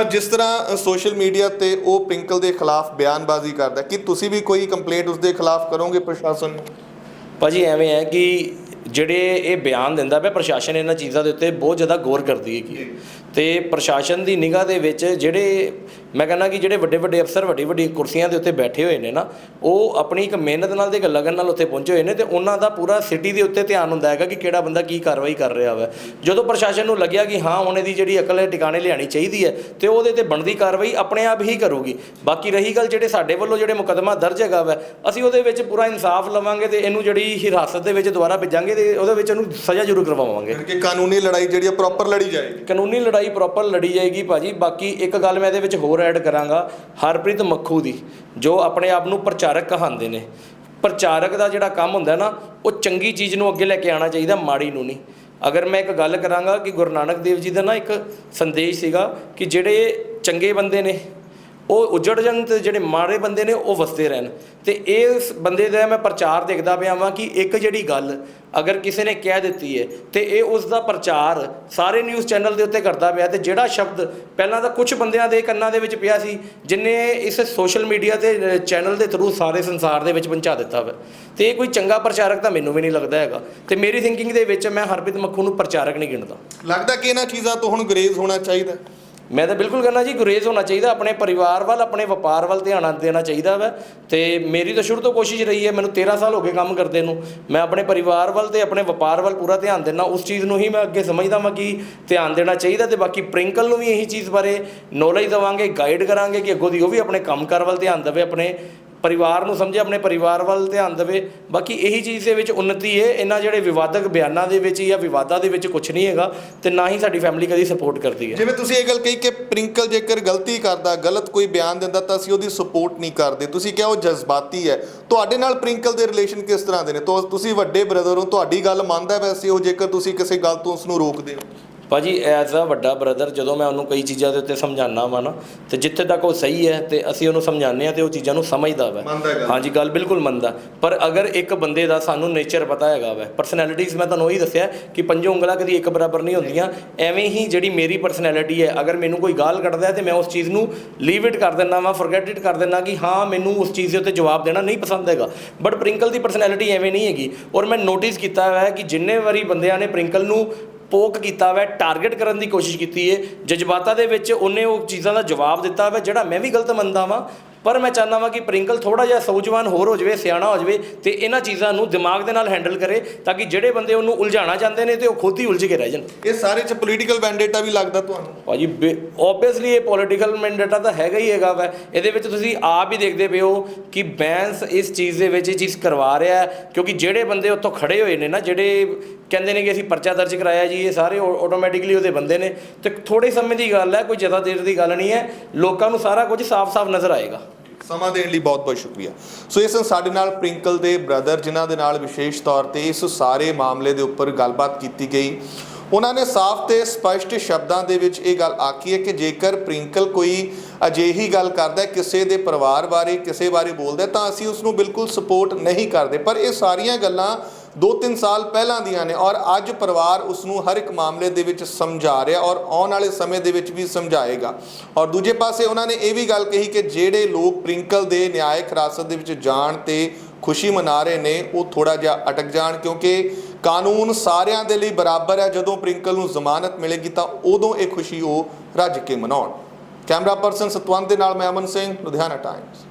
ਪਰ ਜਿਸ ਤਰ੍ਹਾਂ ਸੋਸ਼ਲ ਮੀਡੀਆ ਤੇ ਉਹ ਪਿੰਕਲ ਦੇ ਖਿਲਾਫ ਬਿਆਨਬਾਜ਼ੀ ਕਰਦਾ, ਕਿ ਤੁਸੀਂ ਵੀ ਕੋਈ ਕੰਪਲੇਂਟ ਉਸ ਦੇ ਖਿਲਾਫ ਕਰੋਗੇ ਪ੍ਰਸ਼ਾਸਨ ਨੂੰ? ਭਾਜੀ, ਐਵੇਂ ਹੈ ਕਿ ਜਿਹੜੇ ਇਹ ਬਿਆਨ ਦਿੰਦਾ ਪਿਆ, ਪ੍ਰਸ਼ਾਸਨ ਇਹਨਾਂ ਚੀਜ਼ਾਂ ਦੇ ਉੱਤੇ ਬਹੁਤ ਜ਼ਿਆਦਾ ਗੌਰ ਕਰਦੀ ਹੈਗੀ ਤੇ ਪ੍ਰਸ਼ਾਸਨ ਦੀ ਨਿਗਾਹ ਦੇ ਵਿੱਚ ਜਿਹੜੇ ਮੈਂ ਕਹਿੰਦਾ ਕਿ ਜਿਹੜੇ ਵੱਡੇ ਵੱਡੇ ਅਫਸਰ ਵੱਡੀ ਵੱਡੀ ਕੁਰਸੀਆਂ ਦੇ ਉੱਤੇ ਬੈਠੇ ਹੋਏ ਨੇ ਨਾ ਉਹ ਆਪਣੀ ਇੱਕ ਮਿਹਨਤ ਨਾਲ ਤੇ ਇੱਕ ਲਗਨ ਨਾਲ ਉੱਥੇ ਪਹੁੰਚੇ ਹੋਏ ਨੇ ਤੇ ਉਹਨਾਂ ਦਾ ਪੂਰਾ ਸਿਟੀ ਦੇ ਉੱਤੇ ਧਿਆਨ ਹੁੰਦਾ ਹੈਗਾ ਕਿ ਕਿਹੜਾ ਬੰਦਾ ਕੀ ਕਾਰਵਾਈ ਕਰ ਰਿਹਾ ਵਾ। ਜਦੋਂ ਪ੍ਰਸ਼ਾਸਨ ਨੂੰ ਲੱਗਿਆ ਕਿ ਹਾਂ ਹੁਣ ਇਹਦੀ ਜਿਹੜੀ ਅਕਲ ਹੈ ਟਿਕਾਣੇ ਲਿਆਣੀ ਚਾਹੀਦੀ ਹੈ ਤੇ ਉਹਦੇ ਤੇ ਬਣਦੀ ਕਾਰਵਾਈ ਆਪਣੇ ਆਪ ਹੀ ਕਰੂਗੀ। ਬਾਕੀ ਰਹੀ ਗੱਲ ਜਿਹੜੇ ਸਾਡੇ ਵੱਲੋਂ ਜਿਹੜੇ ਮੁਕੱਦਮਾ ਦਰਜ ਹੈਗਾ ਵਾ ਅਸੀਂ ਉਹਦੇ ਵਿੱਚ ਪੂਰਾ ਇਨਸਾਫ ਲਵਾਂਗੇ ਤੇ ਇਹਨੂੰ ਜਿਹੜੀ ਹਿਰਾਸਤ ਦੇ ਵਿੱਚ ਦੁਬਾਰਾ ਭੇਜਾਂਗੇ ਤੇ ਉਹਦੇ ਵਿੱਚ ਇਹਨੂੰ ਸਜ਼ਾ ਜ਼ਰੂਰ ਕਰਵਾਵਾਂਗੇ। ਕਿ ਕਾਨੂੰਨੀ ਲੜਾਈ ਜਿਹੜੀ ਪ੍ਰੋਪਰ ਲੜੀ ਜਾਏਗੀ। ਕਾਨੂੰਨੀ ਲੜਾਈ ਪ੍ਰੋਪਰ ਲੜੀ ਜਾਏਗੀ ਭਾਜੀ। ਬਾਕੀ ਇੱਕ ਗੱਲ ਮੈਂ ਇਹਦੇ ਵਿੱਚ ਹੋਰ ਐਡ ਕਰਾਂਗਾ, ਹਰਪ੍ਰੀਤ ਮੱਖੂ ਦੀ, ਜੋ ਆਪਣੇ ਆਪ ਨੂੰ ਪ੍ਰਚਾਰਕ ਕਹਾਉਂਦੇ ਨੇ। ਪ੍ਰਚਾਰਕ ਦਾ ਜਿਹੜਾ ਕੰਮ ਹੁੰਦਾ ਨਾ, ਉਹ ਚੰਗੀ ਚੀਜ਼ ਨੂੰ ਅੱਗੇ ਲੈ ਕੇ ਆਉਣਾ ਚਾਹੀਦਾ, ਮਾੜੀ ਨੂੰ ਨਹੀਂ। ਅਗਰ ਮੈਂ ਇੱਕ ਗੱਲ ਕਰਾਂਗਾ ਕਿ ਗੁਰੂ ਨਾਨਕ ਦੇਵ ਜੀ ਦਾ ਨਾ ਇੱਕ ਸੰਦੇਸ਼ ਸੀਗਾ ਕਿ ਜਿਹੜੇ ਚੰਗੇ ਬੰਦੇ ਨੇ ਉਹ ਉਜੜ ਜਾਣ ਤੇ ਜਿਹੜੇ ਮਾੜੇ ਬੰਦੇ ਨੇ ਉਹ ਵਸਦੇ ਰਹਿਣ। ਤੇ ਇਸ ਬੰਦੇ ਦਾ ਮੈਂ ਪ੍ਰਚਾਰ ਦੇਖਦਾ ਪਿਆ ਵਾਂ ਕਿ ਇੱਕ ਜਿਹੜੀ ਗੱਲ ਅਗਰ ਕਿਸੇ ਨੇ ਕਹਿ ਦਿੱਤੀ ਹੈ ਤੇ ਇਹ ਉਸ ਦਾ ਪ੍ਰਚਾਰ ਸਾਰੇ ਨਿਊਜ਼ ਚੈਨਲ ਦੇ ਉੱਤੇ ਕਰਦਾ ਪਿਆ ਤੇ ਜਿਹੜਾ ਸ਼ਬਦ ਪਹਿਲਾਂ ਤਾਂ ਕੁਝ ਬੰਦਿਆਂ ਦੇ ਕੰਨਾਂ ਦੇ ਵਿੱਚ ਪਿਆ ਸੀ, ਜਿਨੇ ਇਸ ਸੋਸ਼ਲ ਮੀਡੀਆ ਤੇ ਚੈਨਲ ਦੇ ਥਰੂ ਸਾਰੇ ਸੰਸਾਰ ਦੇ ਵਿੱਚ ਪਹੁੰਚਾ ਦਿੱਤਾ ਵਾ। ਤੇ ਇਹ ਕੋਈ ਚੰਗਾ ਪ੍ਰਚਾਰਕ ਤਾਂ ਮੈਨੂੰ ਵੀ ਨਹੀਂ ਲੱਗਦਾ ਹੈਗਾ। ਤੇ ਮੇਰੀ ਥਿੰਕਿੰਗ ਦੇ ਵਿੱਚ ਮੈਂ ਹਰਪ੍ਰੀਤ ਮੱਖੂ ਨੂੰ ਪ੍ਰਚਾਰਕ ਨਹੀਂ ਗਿਣਦਾ। ਲੱਗਦਾ ਕਿ ਇਹਨਾਂ ਚੀਜ਼ਾਂ ਤੋਂ ਹੁਣ ਗਰੇਜ਼ ਹੋਣਾ ਚਾਹੀਦਾ। ਮੈਂ ਤਾਂ ਬਿਲਕੁਲ ਕਹਿੰਦਾ ਜੀ ਗੁਰੇਜ਼ ਹੋਣਾ ਚਾਹੀਦਾ, ਆਪਣੇ ਪਰਿਵਾਰ ਵੱਲ, ਆਪਣੇ ਵਪਾਰ ਵੱਲ ਧਿਆਨ ਦੇਣਾ ਚਾਹੀਦਾ ਵਾ। ਤੇ ਮੇਰੀ ਤਾਂ ਸ਼ੁਰੂ ਤੋਂ ਕੋਸ਼ਿਸ਼ ਰਹੀ ਹੈ, ਮੈਨੂੰ 13 ਸਾਲ ਹੋ ਗਏ ਕੰਮ ਕਰਦੇ ਨੂੰ। ਮੈਂ ਆਪਣੇ ਪਰਿਵਾਰ ਵੱਲ ਤੇ ਆਪਣੇ ਵਪਾਰ ਵੱਲ ਪੂਰਾ ਧਿਆਨ ਦੇਣਾ ਉਸ ਚੀਜ਼ ਨੂੰ ਹੀ ਮੈਂ ਅੱਗੇ ਸਮਝਦਾ ਮੈਂ ਕਿ ਧਿਆਨ ਦੇਣਾ ਚਾਹੀਦਾ ਤੇ ਬਾਕੀ ਪ੍ਰਿੰਕਲ ਨੂੰ ਵੀ ਇਹੀ ਚੀਜ਼ ਬਾਰੇ ਨੌਲੇਜ ਦੇਵਾਂਗੇ ਗਾਈਡ ਕਰਾਂਗੇ ਕਿ ਅੱਗੋਂ ਦੀ ਉਹ ਵੀ ਆਪਣੇ ਕੰਮਕਾਰ ਵੱਲ ਧਿਆਨ ਦੇਵੇ, ਆਪਣੇ ਪਰਿਵਾਰ ਨੂੰ ਸਮਝੇ, ਆਪਣੇ ਪਰਿਵਾਰ ਵੱਲ ਧਿਆਨ ਦੇਵੇ। ਬਾਕੀ ਇਹੀ ਚੀਜ਼ ਦੇ ਵਿੱਚ ਉન્નਤੀ ਹੈ ਇਹਨਾਂ ਜਿਹੜੇ ਵਿਵਾਦਕ ਬਿਆਨਾਂ ਦੇ ਵਿੱਚ ਜਾਂ ਵਿਵਾਦਾਂ ਦੇ ਵਿੱਚ ਕੁਝ ਨਹੀਂ ਹੈਗਾ ਤੇ ਨਾ ਹੀ ਸਾਡੀ ਫੈਮਿਲੀ ਕਦੀ ਸਪੋਰਟ ਕਰਦੀ ਹੈ ਜਿਵੇਂ ਤੁਸੀਂ ਇਹ ਗੱਲ ਕਹੀ ਕਿ ਪ੍ਰਿੰਕਲ ਜੇਕਰ ਗਲਤੀ ਕਰਦਾ, ਗਲਤ ਕੋਈ ਬਿਆਨ ਦਿੰਦਾ, ਤਾਂ ਅਸੀਂ ਉਹਦੀ ਸਪੋਰਟ ਨਹੀਂ ਕਰਦੇ। ਤੁਸੀਂ ਕਿਹਾ ਉਹ ਜਜ਼ਬਾਤੀ ਹੈ। ਤੁਹਾਡੇ ਨਾਲ ਪ੍ਰਿੰਕਲ ਦੇ ਰਿਲੇਸ਼ਨ ਕਿਸ ਤਰ੍ਹਾਂ ਦੇ ਨੇ? ਤੁਸੀਂ ਵੱਡੇ ਬ੍ਰਦਰ ਹੋ, ਤੁਹਾਡੀ ਗੱਲ ਮੰਨਦਾ ਵੈਸੇ ਉਹ ਜੇਕਰ ਤੁਸੀਂ ਕਿਸੇ ਗੱਲ ਤੋਂ ਉਸ ਨੂੰ ਰੋਕਦੇ ਹੋ। ਭਾਜੀ ਐਜ਼ ਅ ਵੱਡਾ ਬ੍ਰਦਰ ਜਦੋਂ ਮੈਂ ਉਹਨੂੰ ਕਈ ਚੀਜ਼ਾਂ ਦੇ ਉੱਤੇ ਸਮਝਾਉਣਾ ਵਾ ਨਾ ਤੇ ਜਿੱਥੇ ਤੱਕ ਉਹ ਸਹੀ ਹੈ ਤੇ ਅਸੀਂ ਉਹਨੂੰ ਸਮਝਾਉਂਦੇ ਆ ਤੇ ਉਹ ਚੀਜ਼ਾਂ ਨੂੰ ਸਮਝਦਾ ਵਾ। ਹਾਂਜੀ ਗੱਲ ਬਿਲਕੁਲ ਮੰਨਦਾ। ਪਰ ਅਗਰ ਇੱਕ ਬੰਦੇ ਦਾ ਸਾਨੂੰ ਨੇਚਰ ਪਤਾ ਹੈਗਾ ਵਾ ਪਰਸਨੈਲਿਟੀਜ਼ ਮੈਂ ਤੁਹਾਨੂੰ ਉਹੀ ਦੱਸਿਆ ਕਿ ਪੰਜੋ ਉਂਗਲਾਂ ਕਦੀ ਇੱਕ ਬਰਾਬਰ ਨਹੀਂ ਹੁੰਦੀਆਂ ਐਵੇਂ ਹੀ ਜਿਹੜੀ ਮੇਰੀ ਪਰਸਨੈਲਿਟੀ ਹੈ ਅਗਰ ਮੈਨੂੰ ਕੋਈ ਗਾਲ ਕੱਢਦਾ ਹੈ ਤੇ ਮੈਂ ਉਸ ਚੀਜ਼ ਨੂੰ ਲੀਵ ਇਟ ਕਰ ਦਿੰਦਾ ਵਾਂ ਫੋਰਗੇਟ ਇਟ ਕਰ ਦਿੰਦਾ ਕਿ ਹਾਂ ਮੈਨੂੰ ਉਸ ਚੀਜ਼ ਦੇ ਉੱਤੇ ਜਵਾਬ ਦੇਣਾ ਨਹੀਂ ਪਸੰਦ ਹੈਗਾ। ਬਟ ਪ੍ਰਿੰਕਲ ਦੀ ਪਰਸਨੈਲਿਟੀ ਐਵੇਂ ਨਹੀਂ ਹੈਗੀ। ਔਰ ਮੈਂ ਨੋਟਿਸ ਕੀਤਾ ਹੋਇਆ ਹੈ ਕਿ ਜਿੰਨੇ ਵਾਰੀ ਬੰਦਿਆਂ ਨੇ ਪ੍ਰਿੰਕਲ ਨੂੰ ਪੋਕ ਕੀਤਾ ਹੋਇਆ ਟਾਰਗੇਟ ਕਰਨ ਦੀ ਕੋਸ਼ਿਸ਼ ਕੀਤੀ ਹੈ ਜਜ਼ਬਾਤਾਂ ਦੇ ਵਿੱਚ ਉਹਨੇ ਉਹ ਚੀਜ਼ਾਂ ਦਾ ਜਵਾਬ ਦਿੱਤਾ ਹੋਇਆ ਜਿਹੜਾ ਮੈਂ ਵੀ ਗਲਤ ਮੰਨਦਾ ਵਾਂ। ਪਰ ਮੈਂ ਚਾਹੁੰਦਾ ਵਾਂ ਕਿ ਪ੍ਰਿੰਕਲ ਥੋੜਾ ਜਿਹਾ ਸੌਜਵਾਨ ਹੋਰ ਹੋ ਜਾਵੇ ਸਿਆਣਾ ਹੋ ਜਾਵੇ ਤੇ ਇਹਨਾਂ ਚੀਜ਼ਾਂ ਨੂੰ ਦਿਮਾਗ ਦੇ ਨਾਲ ਹੈਂਡਲ ਕਰੇ ਤਾਂ ਕਿ ਜਿਹੜੇ ਬੰਦੇ ਉਹਨੂੰ ਉਲਝਾਉਣਾ ਚਾਹੁੰਦੇ ਨੇ ਤੇ ਉਹ ਖੁਦ ਹੀ ਉਲਝ ਕੇ ਰਹਿ ਜਾਣ। ਇਹ ਸਾਰੇ ਚ ਪੋਲੀਟੀਕਲ ਵੈਂਡੇਟਾ ਵੀ ਲੱਗਦਾ ਤੁਹਾਨੂੰ? ਭਾਜੀ ਓਬਵੀਅਸਲੀ ਇਹ ਪੋਲੀਟੀਕਲ ਮੈਂਡੇਟਾ ਤਾਂ ਹੈਗਾ ਹੀ ਹੈਗਾ ਵਾ। ਇਹਦੇ ਵਿੱਚ ਤੁਸੀਂ ਆਪ ਹੀ ਦੇਖਦੇ ਪਏ ਹੋ ਕਿ ਬੈਂਸ ਇਸ ਚੀਜ਼ ਦੇ ਵਿੱਚ ਇਹ ਚੀਜ਼ ਕਰਵਾ ਰਿਹਾ ਕਿਉਂਕਿ ਜਿਹੜੇ ਬੰਦੇ ਉੱਥੋਂ ਖੜੇ ਹੋਏ ਨੇ ਨਾ ਜਿਹੜੇ ਕਹਿੰਦੇ ਨੇ ਕਿ ਅਸੀਂ ਪਰਚਾ ਦਰਜ ਕਰਾਇਆ ਜੀ, ਇਹ ਸਾਰੇ ਆਟੋਮੈਟਿਕਲੀ ਉਹਦੇ ਬੰਦੇ ਨੇ। ਤੇ ਥੋੜੇ ਸਮੇਂ ਦੀ ਗੱਲ ਹੈ, ਕੋਈ ਜ਼ਿਆਦਾ ਦੇਰ ਦੀ ਗੱਲ ਨਹੀਂ ਹੈ, ਲੋਕਾਂ ਨੂੰ ਸਾਰਾ ਕੁਝ ਸਾਫ਼-ਸਾਫ਼ ਨਜ਼ਰ ਆਏਗਾ। ਸਮਾਂ ਦੇਣ ਲਈ ਬਹੁਤ ਬਹੁਤ ਸ਼ੁਕਰੀਆ। ਸੋ ਇਸ ਸਾਡੇ ਨਾਲ ਪ੍ਰਿੰਕਲ ਦੇ ਬ੍ਰਦਰ ਜਿਨ੍ਹਾਂ ਦੇ ਨਾਲ ਵਿਸ਼ੇਸ਼ ਤੌਰ ਤੇ ਇਸ ਸਾਰੇ ਮਾਮਲੇ ਦੇ ਉੱਪਰ ਗੱਲਬਾਤ ਕੀਤੀ ਗਈ, ਉਹਨਾਂ ਨੇ ਸਾਫ਼ ਤੇ ਸਪਸ਼ਟ ਸ਼ਬਦਾਂ ਦੇ ਵਿੱਚ ਇਹ ਗੱਲ ਆਖੀ ਹੈ ਕਿ ਜੇਕਰ ਪ੍ਰਿੰਕਲ ਕੋਈ ਅਜਿਹੀ ਗੱਲ ਕਰਦਾ ਹੈ, ਕਿਸੇ ਦੇ ਪਰਿਵਾਰ ਬਾਰੇ, ਕਿਸੇ ਬਾਰੇ ਬੋਲਦਾ ਤਾਂ ਅਸੀਂ ਉਸ ਨੂੰ ਬਿਲਕੁਲ ਸਪੋਰਟ ਨਹੀਂ ਕਰਦੇ। ਪਰ ਇਹ ਸਾਰੀਆਂ ਗੱਲਾਂ 2-3 ਸਾਲ ਪਹਿਲਾਂ ਦੀਆਂ ਨੇ ਔਰ ਅੱਜ ਪਰਿਵਾਰ ਉਸ ਨੂੰ ਹਰ ਇੱਕ ਮਾਮਲੇ ਦੇ ਵਿੱਚ ਸਮਝਾ ਰਿਹਾ ਔਰ ਆਉਣ ਵਾਲੇ ਸਮੇਂ ਦੇ ਵਿੱਚ ਵੀ ਸਮਝਾਏਗਾ। ਔਰ ਦੂਜੇ ਪਾਸੇ ਉਹਨਾਂ ਨੇ ਇਹ ਵੀ ਗੱਲ ਕਹੀ ਕਿ ਜਿਹੜੇ ਲੋਕ ਪ੍ਰਿੰਕਲ ਦੇ ਨਿਆਇਕ ਹਿਰਾਸਤ ਦੇ ਵਿੱਚ ਜਾਣ ਤੇ ਖੁਸ਼ੀ ਮਨਾ ਰਹੇ ਨੇ, ਉਹ ਥੋੜਾ ਜਿਹਾ ਅਟਕ ਜਾਣ ਕਿਉਂਕਿ ਕਾਨੂੰਨ ਸਾਰਿਆਂ ਦੇ ਲਈ ਬਰਾਬਰ ਹੈ। ਜਦੋਂ ਪ੍ਰਿੰਕਲ ਨੂੰ ਜ਼ਮਾਨਤ ਮਿਲੇਗੀ ਤਾਂ ਉਦੋਂ ਇਹ ਖੁਸ਼ੀ ਉਹ ਰੱਜ ਕੇ ਮਨਾਉਣ। ਕੈਮਰਾ ਪਰਸਨ ਸਤਵੰਤ ਦੇ ਨਾਲ ਮੈਂ ਅਮਨ ਸਿੰਘ, ਲੁਧਿਆਣਾ ਟਾਈਮਸ